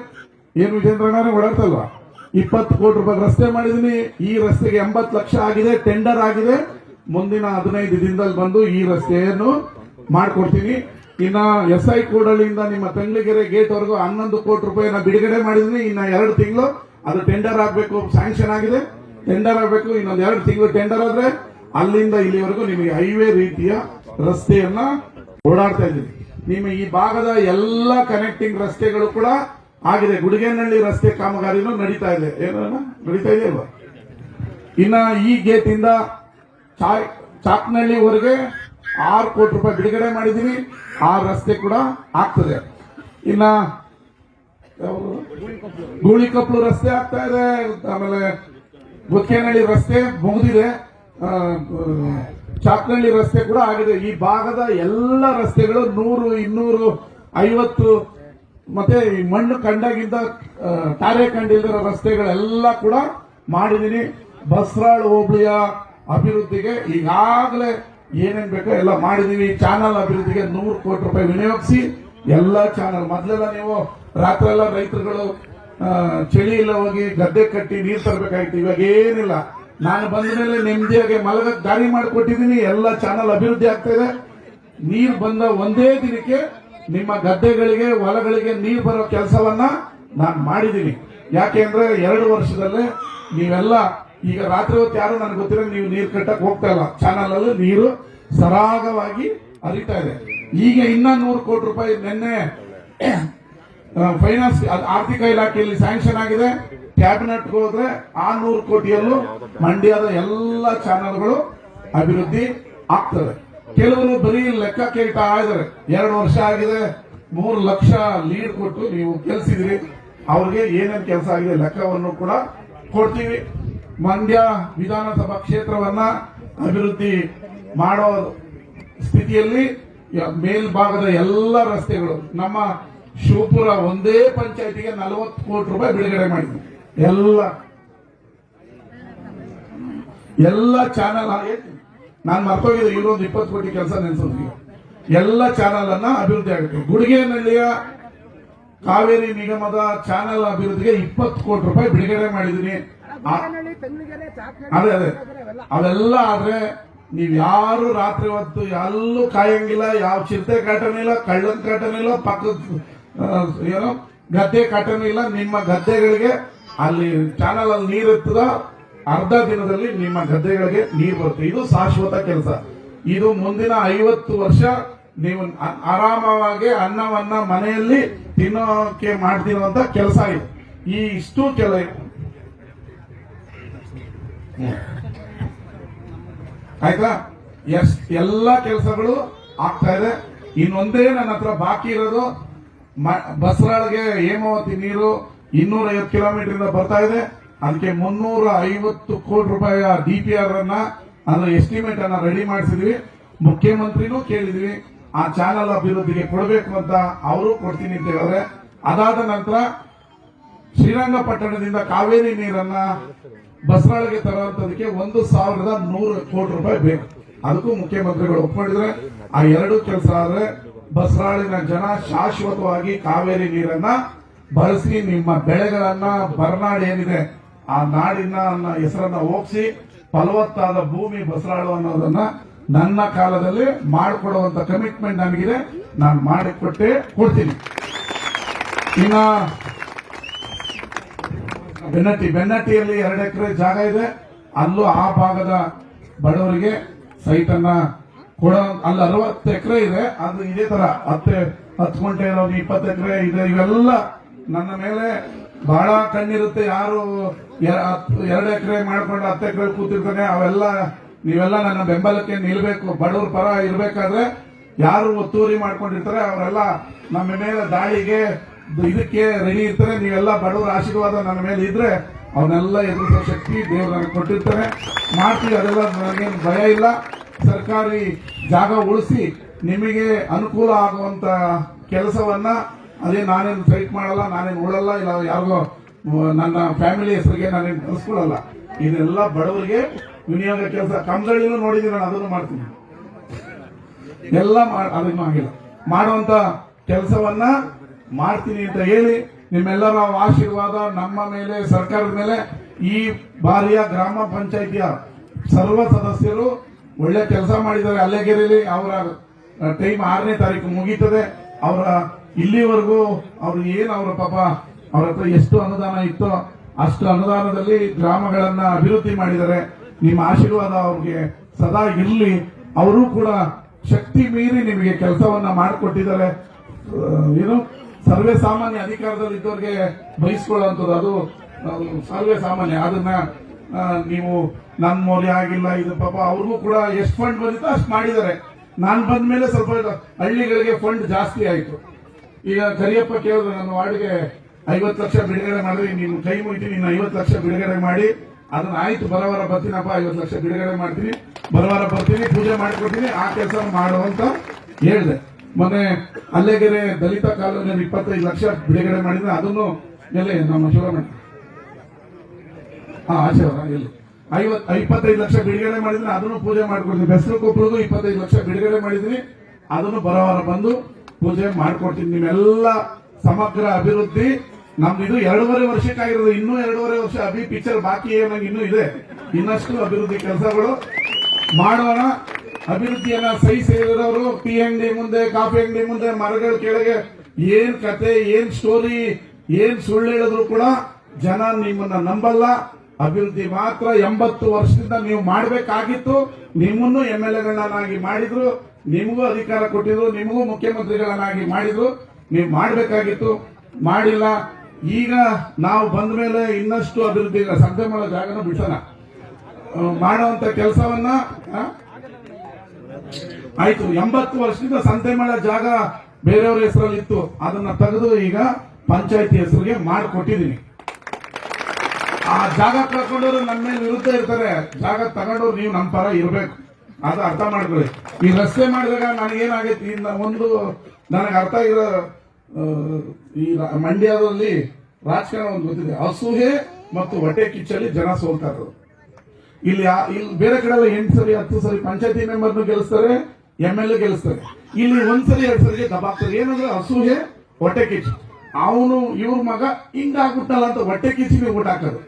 ಏನು ವಿಜೇಂದ್ರಣ್ಣರೇ ಓಡಾಡ್ತಲ್ವಾ ಇಪ್ಪತ್ತು ಕೋಟಿ ರೂಪಾಯಿ ರಸ್ತೆ ಮಾಡಿದೀನಿ ಈ ರಸ್ತೆಗೆ ಎಂಬತ್ತು ಲಕ್ಷ ಆಗಿದೆ, ಟೆಂಡರ್ ಆಗಿದೆ. ಮುಂದಿನ ಹದಿನೈದು ದಿನದಲ್ಲಿ ಬಂದು ಈ ರಸ್ತೆಯನ್ನು ಮಾಡ್ಕೊಡ್ತೀನಿ. ಇನ್ನ ಎಸ್ ಐ ಕೂಡಳಿಂದ ನಿಮ್ಮ ತಂಗ್ಳಿಗೆರೆ ಗೇಟ್ ವರೆಗೂ ಹನ್ನೊಂದು ಕೋಟಿ ರೂಪಾಯಿನ ಬಿಡುಗಡೆ ಮಾಡಿದೀನಿ ಇನ್ನ ಎರಡು ತಿಂಗಳು ಅದು ಟೆಂಡರ್ ಆಗಬೇಕು ಸ್ಯಾಂಕ್ಷನ್ ಆಗಿದೆ. ಟೆಂಡರ್ ಆಗಬೇಕು, ಇನ್ನೊಂದು ಎರಡು ತಿಂಗಳು ಟೆಂಡರ್ ಆದ್ರೆ ಅಲ್ಲಿಂದ ಇಲ್ಲಿವರೆಗೂ ನಿಮಗೆ ಹೈವೇ ರೀತಿಯ ರಸ್ತೆಯನ್ನ ಓಡಾಡ್ತಾ ಇದ್ದೀವಿ. ನಿಮ್ಮ ಈ ಭಾಗದ ಎಲ್ಲ ಕನೆಕ್ಟಿಂಗ್ ರಸ್ತೆಗಳು ಕೂಡ ಆಗಿದೆ. ಗುಡಿಗೇನಹಳ್ಳಿ ರಸ್ತೆ ಕಾಮಗಾರಿನೂ ನಡೀತಾ ಇದೆ. ಏನ ನಡೀತಾ ಇದೆ ಇನ್ನ ಈ ಗೇಟ್ ಇಂದ ಚಾಕ್ನಹಳ್ಳಿವರೆಗೆ ಆರು ಕೋಟಿ ರೂಪಾಯಿ ಬಿಡುಗಡೆ ಮಾಡಿದೀನಿ ಆ ರಸ್ತೆ ಕೂಡ ಆಗ್ತದೆ. ಇನ್ನ ಗೂಳಿ ಗೂಳಿಕೊಪ್ಪಲು ರಸ್ತೆ ಆಗ್ತಾ ಇದೆ. ಆಮೇಲೆ ಬುಕ್ಕೇನಹಳ್ಳಿ ರಸ್ತೆ ಮುಗಿದಿದೆ. ಚಾಕ್ನಹಳ್ಳಿ ರಸ್ತೆ ಕೂಡ ಆಗಿದೆ. ಈ ಭಾಗದ ಎಲ್ಲ ರಸ್ತೆಗಳು ನೂರು, ಇನ್ನೂರು, ಐವತ್ತು, ಮತ್ತೆ ಈ ಮಣ್ಣು ಕಂಡಾಗಿದ್ದ ತಾರೆ ಕಂಡಿಲ್ದಿರೋ ರಸ್ತೆಗಳೆಲ್ಲ ಕೂಡ ಮಾಡಿದೀನಿ ಬಸ್ರಾಳ್ ಹೋಬಳಿಯ ಅಭಿವೃದ್ಧಿಗೆ ಈಗಾಗಲೇ ಏನೇನ್ ಬೇಕೋ ಎಲ್ಲ ಮಾಡಿದೀವಿ. ಚಾನಲ್ ಅಭಿವೃದ್ಧಿಗೆ ನೂರು ಕೋಟಿ ರೂಪಾಯಿ ವಿನಿಯೋಗಿಸಿ ಎಲ್ಲ ಚಾನಲ್. ಮೊದಲೆಲ್ಲ ನೀವು ರಾತ್ರೆಲ್ಲ ರೈತರುಗಳು ಚಳಿ ಇಲ್ಲ ಹೋಗಿ ಗದ್ದೆ ಕಟ್ಟಿ ನೀರು ತರಬೇಕಾಗಿತ್ತು. ಇವಾಗ ಏನಿಲ್ಲ. ನಾನು ಬಂದ ಮೇಲೆ ನೆಮ್ಮದಿಯಾಗಿ ಮಲಗಕ್ಕೆ ದಾರಿ ಮಾಡಿಕೊಟ್ಟಿದ್ದೀನಿ. ಎಲ್ಲ ಚಾನಲ್ ಅಭಿವೃದ್ಧಿ ಆಗ್ತಾ ಇದೆ. ನೀರು ಬಂದ ಒಂದೇ ದಿನಕ್ಕೆ ನಿಮ್ಮ ಗದ್ದೆಗಳಿಗೆ, ಹೊಲಗಳಿಗೆ ನೀರು ಬರೋ ಕೆಲಸವನ್ನ ನಾನು ಮಾಡಿದ್ದೀನಿ. ಯಾಕೆಂದ್ರೆ ಎರಡು ವರ್ಷದಲ್ಲೇ ನೀವೆಲ್ಲ ಈಗ ರಾತ್ರಿ ಹೊತ್ತು ಯಾರು ನನಗೆ ಗೊತ್ತಿರೋ ನೀವು ನೀರು ಕಟ್ಟಕ್ ಹೋಗ್ತಾ ಇಲ್ಲ. ಚಾನಲ್ ಅಲ್ಲಿ ನೀರು ಸರಾಗವಾಗಿ ಹರಿತಾ ಇದೆ. ಈಗ ಇನ್ನ ನೂರು ಕೋಟಿ ರೂಪಾಯಿ ನಿನ್ನೆ ಫೈನಾನ್ಸ್ ಆರ್ಥಿಕ ಇಲಾಖೆಯಲ್ಲಿ ಸ್ಯಾಂಕ್ಷನ್ ಆಗಿದೆ. ಕ್ಯಾಬಿನೆಟ್ ಹೋದ್ರೆ ಆ ನೂರು ಕೋಟಿಯಲ್ಲೂ ಮಂಡ್ಯದ ಎಲ್ಲ ಚಾನೆಲ್ಗಳು ಅಭಿವೃದ್ಧಿ ಆಗ್ತದೆ ಕೆಲವರು ಬರೀ ಲೆಕ್ಕ ಕೇಳ್ತಾ ಇದ್ದಾರೆ. ಎರಡು ವರ್ಷ ಆಗಿದೆ, ಮೂರು ಲಕ್ಷ ಲೀಡ್ ಕೊಟ್ಟು ನೀವು ಕೆಲ್ಸಿದ್ರಿ. ಅವ್ರಿಗೆ ಏನೇನ್ ಕೆಲಸ ಆಗಿದೆ ಲೆಕ್ಕವನ್ನು ಕೂಡ ಕೊಡ್ತೀವಿ. ಮಂಡ್ಯ ವಿಧಾನಸಭಾ ಕ್ಷೇತ್ರವನ್ನ ಅಭಿವೃದ್ಧಿ ಮಾಡೋ ಸ್ಥಿತಿಯಲ್ಲಿ ಮೇಲ್ಭಾಗದ ಎಲ್ಲ ರಸ್ತೆಗಳು ನಮ್ಮ ಶಿವಪುರ ಒಂದೇ ಪಂಚಾಯತಿಗೆ ನಲವತ್ತು ಕೋಟಿ ರೂಪಾಯಿ ಬಿಡುಗಡೆ ಮಾಡಿದ್ವಿ. ಎಲ್ಲ. ಎಲ್ಲ ಚಾನಲ್ ನಾನು ಮರ್ತೋಗಿದ್ದೆ ಇನ್ನೊಂದು ಇಪ್ಪತ್ತು ಕೋಟಿ ಕೆಲಸ ನೆನೆಸಿದ್ವಿ ಎಲ್ಲ ಚಾನಲ್ ಅನ್ನ ಅಭಿವೃದ್ಧಿ ಆಗುತ್ತೆ. ಗುಡಿಗೆನಹಳ್ಳಿಯ ಕಾವೇರಿ ನಿಗಮದ ಚಾನಲ್ ಅಭಿವೃದ್ಧಿಗೆ ಇಪ್ಪತ್ತು ಕೋಟಿ ರೂಪಾಯಿ ಬಿಡುಗಡೆ ಮಾಡಿದೀನಿ ಅದೇ ಅದೇ. ಅವೆಲ್ಲ. ಆದ್ರೆ ನೀವ್ ಯಾರು ರಾತ್ರಿ ಹೊತ್ತು ಎಲ್ಲೂ ಕಾಯಂಗಿಲ್ಲ ಯಾವ ಚಿರತೆ ಕಾಟನೂ ಇಲ್ಲ ಕಳ್ಳನ ಕಾಟನೂ ಇಲ್ಲ ಪಕ್ಕದ ಏನೋ ಗದ್ದೆ ಕಾಟನೂ ಇಲ್ಲ ನಿಮ್ಮ ಗದ್ದೆಗಳಿಗೆ ಅಲ್ಲಿ ಚಾನಲ್ ಅಲ್ಲಿ ನೀರು ಇರ್ತದ ಅರ್ಧ ದಿನದಲ್ಲಿ ನಿಮ್ಮ ಗದ್ದೆಗಳಿಗೆ ನೀರು ಬರುತ್ತೆ. ಇದು ಶಾಶ್ವತ ಕೆಲಸ. ಇದು ಮುಂದಿನ ಐವತ್ತು ವರ್ಷ ನೀವು ಆರಾಮವಾಗಿ ಅನ್ನವನ್ನ ಮನೆಯಲ್ಲಿ ತಿನ್ನೋಕೆ ಮಾಡ್ತಿರುವಂತ ಕೆಲಸ ಇದು. ಈ ಇಷ್ಟು ಕೆಲ ಆಯ್ತಾ? ಎಸ್ ಎಲ್ಲ ಕೆಲಸಗಳು ಆಗ್ತಾ ಇದೆ. ಇನ್ನೊಂದೇ ನನ್ನ ಹತ್ರ ಬಾಕಿ ಇರೋದು ಬಸರಾಳ್ಗೆ ಹೇಮಾವತಿ ನೀರು ಇನ್ನೂರ ಐವತ್ತು ಕಿಲೋಮೀಟರ್ ಇಂದ ಬರ್ತಾ ಇದೆ. ಅದಕ್ಕೆ ಮುನ್ನೂರ ಐವತ್ತು ಕೋಟಿ ರೂಪಾಯಿಯ ಡಿ ಪಿ ಆರ್ ಅನ್ನ, ಅಂದ್ರೆ ಎಸ್ಟಿಮೇಟ್ ಅನ್ನ ರೆಡಿ ಮಾಡಿಸಿದ್ವಿ. ಮುಖ್ಯಮಂತ್ರಿನೂ ಕೇಳಿದ್ವಿ, ಆ ಚಾನಲ್ ಅಭಿವೃದ್ಧಿಗೆ ಕೊಡಬೇಕು ಅಂತ ಅವರು ಕೊಡ್ತೀನಿ ಅಂತ ಹೇಳಿದ್ರೆ, ಅದಾದ ನಂತರ ಶ್ರೀರಂಗಪಟ್ಟಣದಿಂದ ಕಾವೇರಿ ನೀರನ್ನ ಬಸರಾಳಿಗೆ ತರುವಂತದಕ್ಕೆ ಒಂದು ಸಾವಿರದ ನೂರು ಕೋಟಿ ರೂಪಾಯಿ ಬೇಕು. ಅದಕ್ಕೂ ಮುಖ್ಯಮಂತ್ರಿಗಳು ಒಪ್ಕೊಂಡಿದ್ರೆ, ಆ ಎರಡು ಕೆಲಸ ಆದ್ರೆ ಬಸರಾಳಿನ ಜನ ಶಾಶ್ವತವಾಗಿ ಕಾವೇರಿ ನೀರನ್ನ ಬಳಸಿ ನಿಮ್ಮ ಬೆಳೆಗಳನ್ನ, ಬರ್ನಾಡ್ ಏನಿದೆ, ಆ ನಾಡಿನ ಹೆಸರನ್ನ ಹೋಗಿಸಿ ಫಲವತ್ತಾದ ಭೂಮಿ ಬಸರಾಳು ಅನ್ನೋದನ್ನ ನನ್ನ ಕಾಲದಲ್ಲಿ ಮಾಡಿಕೊಡುವಂತ ಕಮಿಟ್ಮೆಂಟ್ ನನಗಿದೆ ನಾನು ಮಾಡಿಕೊಟ್ಟೆ ಕೊಡ್ತೀನಿ. ಇನ್ನ ಬೆನ್ನಟ್ಟಿ, ಬೆನ್ನಟ್ಟಿಯಲ್ಲಿ ಎರಡು ಎಕರೆ ಜಾಗ ಇದೆ. ಅಲ್ಲೂ ಆ ಭಾಗದ ಬಡವರಿಗೆ ಸೈಟ್ ಅನ್ನ ಕೊಡೋ, ಅಲ್ಲಿ ಅರವತ್ತು ಎಕರೆ ಇದೆ. ಅದು ಇದೇ ತರ ಹತ್ತು ಹತ್ತು ಗುಂಟೆ ಇರೋದು, ಇಪ್ಪತ್ತು ಎಕರೆ ಇದೆ. ಇವೆಲ್ಲ ನನ್ನ ಮೇಲೆ ಬಹಳ ಕಣ್ಣಿರುತ್ತೆ. ಯಾರು ಎರಡು ಎಕರೆ ಮಾಡ್ಕೊಂಡು ಹತ್ತು ಎಕರೆ ಕೂತಿರ್ತಾನೆ, ಅವೆಲ್ಲ ನೀವೆಲ್ಲ ನನ್ನ ಬೆಂಬಲಕ್ಕೆ ನಿಲ್ಬೇಕು. ಬಡವ್ರ ಪರ ಇರ್ಬೇಕಾದ್ರೆ ಯಾರು ಒತ್ತೂರಿ ಮಾಡ್ಕೊಂಡಿರ್ತಾರೆ, ಅವರೆಲ್ಲ ನಮ್ಮ ಮೇಲೆ ದಾಳಿಗೆ ಇದಕ್ಕೆ ರೆಡಿ ಇರ್ತಾರೆ. ನೀವೆಲ್ಲ ಬಡವರ ಆಶೀರ್ವಾದ ನನ್ನ ಮೇಲೆ ಇದ್ರೆ ಅವನ್ನೆಲ್ಲ ಎದುರಿಸೋ ಶಕ್ತಿ ದೇವರು ನನಗೆ ಕೊಟ್ಟಿರ್ತಾರೆ. ಮಾಡ್ತೀವಿ, ಅದೆಲ್ಲ ನನಗೇನು ಭಯ ಇಲ್ಲ. ಸರ್ಕಾರಿ ಜಾಗ ಉಳಿಸಿ ನಿಮಗೆ ಅನುಕೂಲ ಆಗುವಂತ ಕೆಲಸವನ್ನ ಅದೇ ನಾನೇನು ಫೈಟ್ ಮಾಡಲ್ಲ, ನಾನೇನು ಉಳಲ್ಲ, ಇಲ್ಲ ಯಾರಿಗೋ ನನ್ನ ಫ್ಯಾಮಿಲಿ ಹೆಸರಿಗೆ ನಾನೇನು ಕಲಿಸ್ಕೊಳ್ಳಲ್ಲ ಇದೆಲ್ಲ ಬಡವರಿಗೆ ವಿನಿಯೋಗ ಕೆಲಸ. ಕಂಬಳಿನೂ ನೋಡಿದ್ದೀನಿ ನಾನು, ಅದನ್ನು ಮಾಡ್ತೀನಿ. ಎಲ್ಲ ಅದನ್ನು ಆಗಿಲ್ಲ. ಮಾಡುವಂತ ಕೆಲಸವನ್ನ ಮಾಡ್ತೀನಿ ಅಂತ ಹೇಳಿ ನಿಮ್ಮೆಲ್ಲರ ಆಶೀರ್ವಾದ ನಮ್ಮ ಮೇಲೆ, ಸರ್ಕಾರದ ಮೇಲೆ, ಈ ಬಾರಿಯ ಗ್ರಾಮ ಪಂಚಾಯಿತಿಯ ಸರ್ವ ಸದಸ್ಯರು ಒಳ್ಳೆ ಕೆಲಸ ಮಾಡಿದ್ದಾರೆ. ಅಲ್ಲೇಗೆರೆಯಲ್ಲಿ ಅವರ ಟೈಮ್ ಆರನೇ ತಾರೀಕು ಮುಗೀತದೆ. ಅವರ, ಇಲ್ಲಿವರೆಗೂ ಅವರು ಏನು ಅವರ ಪಾಪ, ಅವ್ರ ಹತ್ರ ಎಷ್ಟು ಅನುದಾನ ಇತ್ತೋ ಅಷ್ಟು ಅನುದಾನದಲ್ಲಿ ಗ್ರಾಮಗಳನ್ನ ಅಭಿವೃದ್ಧಿ ಮಾಡಿದ್ದಾರೆ. ನಿಮ್ಮ ಆಶೀರ್ವಾದ ಅವ್ರಿಗೆ ಸದಾ ಇರಲಿ. ಅವರು ಕೂಡ ಶಕ್ತಿ ಮೀರಿ ನಿಮಗೆ ಕೆಲಸವನ್ನ ಮಾಡಿಕೊಟ್ಟಿದ್ದಾರೆ. ಏನು? ಸರ್ವೇ ಸಾಮಾನ್ಯ ಅಧಿಕಾರದಲ್ಲಿ ಇದ್ದವ್ರಿಗೆ ಬಯಸ್ಕೊಳ್ಳುವಂಥದ್ದು ಅದು ಸರ್ವೇ ಸಾಮಾನ್ಯ. ಅದನ್ನ ನೀವು ನನ್ನ ಮೌಲ್ಯ ಆಗಿಲ್ಲ, ಇದು ಪಾಪ ಅವ್ರಿಗೂ ಕೂಡ ಎಷ್ಟು ಫಂಡ್ ಬಂದಿತ್ತು ಅಷ್ಟು ಮಾಡಿದ್ದಾರೆ. ನಾನು ಬಂದ ಮೇಲೆ ಸ್ವಲ್ಪ ಹಳ್ಳಿಗಳಿಗೆ ಫಂಡ್ ಜಾಸ್ತಿ ಆಯಿತು. ಈಗ ಕರಿಯಪ್ಪ ಕೇಳಿದ್ರು, ನನ್ನ ವಾರ್ಡ್ಗೆ ಐವತ್ತು ಲಕ್ಷ ಬಿಡುಗಡೆ ಮಾಡಿದ್ರೆ ನೀನು ಕೈ ಮುಗಿತು ನೀನು ಐವತ್ತು ಲಕ್ಷ ಬಿಡುಗಡೆ ಮಾಡಿ, ಅದನ್ನ ಆಯ್ತು ಬರವಾರ ಬರ್ತೀನಪ್ಪ, ಐವತ್ತು ಲಕ್ಷ ಬಿಡುಗಡೆ ಮಾಡ್ತೀನಿ ಬರವಾರ ಬರ್ತೀನಿ, ಪೂಜೆ ಮಾಡಿಕೊಡ್ತೀನಿ, ಆ ಕೆಲಸ ಮಾಡುವಂತ ಹೇಳಿದೆ. ಮೊನ್ನೆ ಅಲ್ಲೆಗೆರೆ ದಲಿತ ಕಾಲೋನಿಯಲ್ಲಿ ಇಪ್ಪತ್ತೈದು ಲಕ್ಷ ಬಿಡುಗಡೆ ಮಾಡಿದ್ರೆ ಅದನ್ನು ಎಲ್ಲಿ? ನಮ್ಮ ಶಿವರಾಮ ಹಾ ಆಶೀರ್ವಾದ ಎಲ್ಲಿ? ಐವತ್ ಇಪ್ಪತ್ತೈದು ಲಕ್ಷ ಬಿಡುಗಡೆ ಮಾಡಿದ್ರೆ ಅದನ್ನು ಪೂಜೆ ಮಾಡ್ಕೊಡ್ತೀನಿ. ಬೆಸರು ಕೊಪ್ಪಳಿಗೂ ಇಪ್ಪತ್ತೈದು ಲಕ್ಷ ಬಿಡುಗಡೆ ಮಾಡಿದ್ವಿ ಅದನ್ನು ಬರೋವಾರ ಬಂದು ಪೂಜೆ ಮಾಡ್ಕೊಡ್ತೀನಿ. ನಿಮ್ಮೆಲ್ಲ ಸಮಗ್ರ ಅಭಿವೃದ್ಧಿ. ನಮ್ದು ಇದು ಎರಡೂವರೆ ವರ್ಷಕ್ಕಾಗಿರೋದು. ಇನ್ನೂ ಎರಡೂವರೆ ವರ್ಷ ಅಭಿ ಪಿಕ್ಚರ್ ಬಾಕಿ ಏನಾಗಿ ಇನ್ನೂ ಇದೆ. ಇನ್ನಷ್ಟು ಅಭಿವೃದ್ಧಿ ಕೆಲಸಗಳು. ಮಾಡೋಣ. ಅಭಿವೃದ್ಧಿಯನ್ನ ಸಹಿ ಸೇರಿದವರು ಟೀ ಅಂಗಡಿ ಮುಂದೆ, ಕಾಫಿ ಅಂಗಡಿ ಮುಂದೆ, ಮರಗಳ ಕೆಳಗೆ ಏನ್ ಕತೆ, ಏನ್ ಸ್ಟೋರಿ ಏನ್ ಸುಳ್ಳು ಹೇಳಿದ್ರು ಕೂಡ ಜನ ನಿಮ್ಮನ್ನ ನಂಬಲ್ಲ. ಅಭಿವೃದ್ಧಿ ಮಾತ್ರ ಎಂಬತ್ತು ವರ್ಷದಿಂದ ನೀವು ಮಾಡಬೇಕಾಗಿತ್ತು. ನಿಮ್ಮನ್ನು ಎಂ ಎಲ್ ಎಗಳನ್ನಾಗಿ ಮಾಡಿದ್ರು, ನಿಮಗೂ ಅಧಿಕಾರ ಕೊಟ್ಟಿದ್ರು, ನಿಮಗೂ ಮುಖ್ಯಮಂತ್ರಿಗಳನ್ನಾಗಿ ಮಾಡಿದ್ರು. ನೀವು ಮಾಡಬೇಕಾಗಿತ್ತು. ಮಾಡಿಲ್ಲ. ಈಗ ನಾವು ಬಂದ ಮೇಲೆ ಇನ್ನಷ್ಟು ಅಭಿವೃದ್ಧಿ ಮಾಡೋ ಜಾಗನ ಬಿಡೋಣ. ಮಾಡುವಂತ ಕೆಲಸವನ್ನ? ಆಯ್ತು, ಎಂಬತ್ತು ವರ್ಷದಿಂದ ಸಂತೆ ಮಾಡೋ ಜಾಗ ಬೇರೆಯವ್ರ ಹೆಸರಲ್ಲಿ ಇತ್ತು. ಅದನ್ನ ತೆಗೆದು ಈಗ ಪಂಚಾಯತಿ ಹೆಸರಿಗೆ ಮಾಡಿಕೊಟ್ಟಿದ್ದೀನಿ ಆ ಜಾಗ ಕಳ್ಕೊಂಡವ್ರು ನನ್ನ ಮೇಲೆ ವಿರುದ್ಧ ಇರ್ತಾರೆ. ಜಾಗ ತಗೊಂಡವ್ರು ನೀವು ನಮ್ಮ ಪರ ಇರಬೇಕು. ಅದು ಅರ್ಥ ಮಾಡ್ಕೊಳ್ಳಿ. ಈ ರಸ್ತೆ ಮಾಡಿದಾಗ ನನಗೇನಾಗೈತಿ? ಒಂದು ನನಗೆ ಅರ್ಥ ಇರೋ ಈ ಮಂಡ್ಯದಲ್ಲಿ ರಾಜಕಾರಣ ಒಂದು ಗೊತ್ತಿದೆ. ಅಸೂಹೆ ಮತ್ತು ಹೊಟ್ಟೆ ಕಿಚ್ಚಲ್ಲಿ ಜನ ಸೋಲ್ತಾ ಇರೋದು. ಇಲ್ಲಿ ಇಲ್ಲಿ ಬೇರೆ ಕಡೆ ಎಲ್ಲ ಎಂಟು ಸರಿ, ಹತ್ತು ಸರಿ ಪಂಚಾಯತಿ ಮೆಂಬರ್ನು ಗೆಲ್ಲಿಸ್ತಾರೆ ಎಂ ಎಲ್ ಎ ಗೆಲ್ಲಿಸ್ತಾರೆ. ಇಲ್ಲಿ ಒಂದ್ಸರಿ ಎರಡ್ ಸರಿ ದಬಾಕ್ತಾರೆ ಏನಂದ್ರೆ ಅಸೂಹೆ ಹೊಟ್ಟೆ ಕಿಚ್ಚು. ಅವನು, ಇವ್ರ ಮಗ ಹಿಂಗಾಗ್ಬಿಟ್ಟಲ್ಲ ಅಂತ ಹೊಟ್ಟೆ ಕಿಚ್ಚಿಗೆ ಊಟ ಹಾಕೋದು.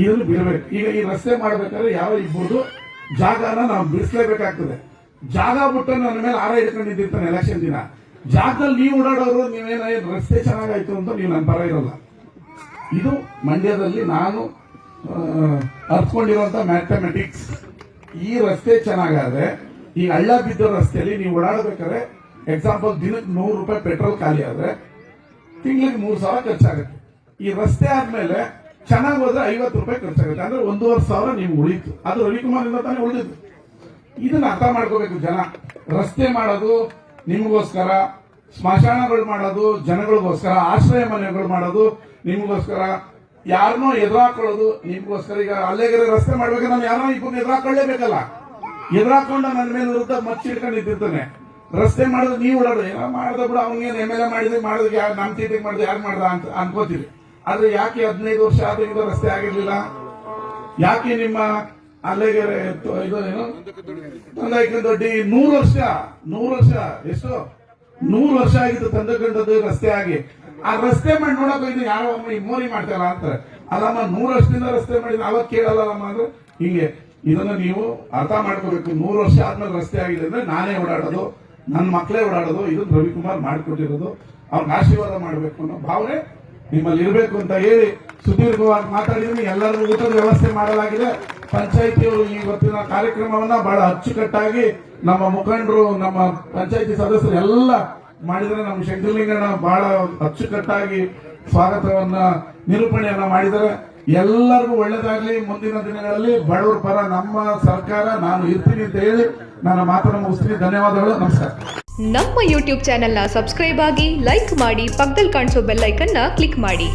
ಇದನ್ನು ಬಿಡಬೇಕು. ಈಗ ಈ ರಸ್ತೆ ಮಾಡ್ಬೇಕಾದ್ರೆ ಯಾವ ಇಬ್ಬರು ಜಾಗನ ನಾವು ಬಿಡಿಸ್ಲೇಬೇಕಾಗ್ತದೆ. ಜಾಗ ಬಿಟ್ಟು ನನ್ನ ಮೇಲೆ ಆರ ಇಟ್ಕೊಂಡಿದ್ದಿರ್ತಾನೆ ಎಲೆಕ್ಷನ್ ದಿನ. ಜಾಗದಲ್ಲಿ ನೀವು ಓಡಾಡೋರು, ನೀವೇನ ರಸ್ತೆ ಚೆನ್ನಾಗಾಯ್ತು ಅಂತ ನೀವು ನನ್ನ ಪರ ಇರಲ್ಲ. ಇದು ಮಂಡ್ಯದಲ್ಲಿ ನಾನು ಅರ್ಥಕೊಂಡಿರುವಂತ ಮ್ಯಾಥಮೆಟಿಕ್ಸ್ ಈ ರಸ್ತೆ ಚೆನ್ನಾಗಾದ್ರೆ ಈ ಹಳ್ಳ ಬಿದ್ದ ರಸ್ತೆಯಲ್ಲಿ ನೀವು ಓಡಾಡಬೇಕಾದ್ರೆ ಎಕ್ಸಾಂಪಲ್ ದಿನಕ್ಕೆ ನೂರು ರೂಪಾಯಿ ಪೆಟ್ರೋಲ್ ಖಾಲಿ ಆದ್ರೆ ತಿಂಗಳಿಗೆ ಮೂರು ಸಾವಿರ ಖರ್ಚಾಗುತ್ತೆ. ಈ ರಸ್ತೆ ಆದ್ಮೇಲೆ ಚೆನ್ನಾಗಿ ಹೋದ್ರೆ ಐವತ್ತು ರೂಪಾಯಿ ಖರ್ಚಾಗುತ್ತೆ. ಅಂದ್ರೆ ಒಂದೂವರೆ ಸಾವಿರ ನೀವು ಉಳಿತು. ಅದು ರವಿಕುಮಾರ್ ಇಂದ ತಾನೇ ಉಳಿದಿದ್ದು. ಇದನ್ನ ಅರ್ಥ ಮಾಡ್ಕೋಬೇಕು ಜನ. ರಸ್ತೆ ಮಾಡೋದು ನಿಮಗೋಸ್ಕರ, ಸ್ಮಶಾನಗಳು ಮಾಡೋದು ಜನಗಳಿಗೋಸ್ಕರ, ಆಶ್ರಯ ಮನೆಗಳು ಮಾಡೋದು ನಿಮಗೋಸ್ಕರ. ಯಾರನ್ನೋ ಎದುರಾಕೊಳ್ಳೋದು ನಿಮಗೋಸ್ಕರ. ಈಗ ಅಲ್ಲೇಗೆರೆ ರಸ್ತೆ ಮಾಡ್ಬೇಕಾದ್ರೆ ನಾನು ಯಾರೋ ಇಬ್ಬರು ಎದುರಾಕೊಳ್ಳೇಬೇಕಲ್ಲ. ಎದುರಾಕೊಂಡ ನನ್ನ ಮೇಲೆ ವಿರುದ್ಧ ಮಚ್ಚಿಡ್ಕೊಂಡು ನಿಂತಿರ್ತಾನೆ. ರಸ್ತೆ ಮಾಡಿದ್ರೆ ನೀವು ಓಡಾಡ್ರಿ ಏನೋ ಮಾಡ್ದ ಬಿಡ ಅವ್ನಿಗೇನು ಎಂ ಎಲ್ ಎ ಮಾಡಿದ್ರೆ ಮಾಡಿದ್ರೆ ಯಾರು ನಮ್ಮ ತೀಟಿಗೆ ಮಾಡಿದ್ರೆ ಯಾರು ಮಾಡ್ದ ಅಂತ ಅನ್ಕೋತೀವಿ. ಆದ್ರೆ ಯಾಕೆ ಹದಿನೈದು ವರ್ಷ ಆದ್ರಿಂದ ರಸ್ತೆ ಆಗಿರ್ಲಿಲ್ಲ? ಯಾಕೆ ನಿಮ್ಮ ಅಲ್ಲಿಗೆ ಇದು ಏನು? ದೊಡ್ಡಿ ನೂರು ವರ್ಷ ನೂರು ವರ್ಷ, ಎಷ್ಟು? ನೂರು ವರ್ಷ ಆಗಿತ್ತು ತಂದಕಂಡದ್ದು ರಸ್ತೆ ಆಗಿ. ಆ ರಸ್ತೆ ಮಾಡಿ ನೋಡಕ್ ಹೋಗಿದ್ದು ಯಾವ ಮೋರಿ ಮಾಡ್ತಾರ ಅಂತಾರೆ. ಅಲ್ಲಮ್ಮ, ನೂರು ವರ್ಷದಿಂದ ರಸ್ತೆ ಮಾಡಿದ್ರೆ ಅವಾಗ ಕೇಳಲ್ಲಮ್ಮ ಅಂದ್ರೆ ಹಿಂಗೆ ಇದನ್ನ ನೀವು ಅರ್ಥ ಮಾಡ್ಕೋಬೇಕು. ನೂರು ವರ್ಷ ಆದ್ಮೇಲೆ ರಸ್ತೆ ಆಗಿದೆ ಅಂದ್ರೆ ನಾನೇ ಓಡಾಡೋದು ನನ್ನ ಮಕ್ಕಳೇ ಓಡಾಡೋದು ಇದನ್ನ ರವಿಕುಮಾರ್ ಮಾಡಿಕೊಟ್ಟಿರೋದು. ಅವ್ರನ್ನ ಆಶೀರ್ವಾದ ಮಾಡಬೇಕು ಅನ್ನೋ ಭಾವನೆ ನಿಮ್ಮಲ್ಲಿ ಇರಬೇಕು ಅಂತ ಹೇಳಿ ಸುದೀರ್ಘವಾಗಿ ಮಾತಾಡಿದ್ದೀನಿ ಎಲ್ಲರಿಗೂ ಊಟದ ವ್ಯವಸ್ಥೆ ಮಾಡಲಾಗಿದೆ. ಪಂಚಾಯಿತಿಯವರು ಇವತ್ತಿನ ಕಾರ್ಯಕ್ರಮವನ್ನ ಬಹಳ ಅಚ್ಚುಕಟ್ಟಾಗಿ ನಮ್ಮ ಮುಖಂಡರು, ನಮ್ಮ ಪಂಚಾಯಿತಿ ಸದಸ್ಯರು ಎಲ್ಲ ಮಾಡಿದ್ರೆ ನಮ್ಮ ಶಂಕರಲಿಂಗಣ್ಣ ಬಹಳ ಅಚ್ಚುಕಟ್ಟಾಗಿ ಸ್ವಾಗತವನ್ನ, ನಿರೂಪಣೆಯನ್ನ ಮಾಡಿದ್ದಾರೆ. ಎಲ್ಲರಿಗೂ ಒಳ್ಳೇದಾಗ್ಲಿ ಮುಂದಿನ ದಿನಗಳಲ್ಲಿ ಬಡವರ ಪರ ನಮ್ಮ ಸರ್ಕಾರ ನಾನು ಇರ್ತೀನಿ ಅಂತ ಹೇಳಿ ನನ್ನ ಮಾತನ್ನು ಮುಗಿಸ್ತೀನಿ. ಧನ್ಯವಾದಗಳು. ನಮಸ್ಕಾರ. ನಮ್ಮ ಯೂಟ್ಯೂಬ್ ಚಾನೆಲ್ನ ಸಬ್ಸ್ಕ್ರೈಬ್ ಆಗಿ ಲೈಕ್ ಮಾಡಿ, ಪಕ್ಕದಲ್ಲಿ ಕಾಣಿಸೋ ಬೆಲ್ ಐಕನ್ನ ಕ್ಲಿಕ್ ಮಾಡಿ.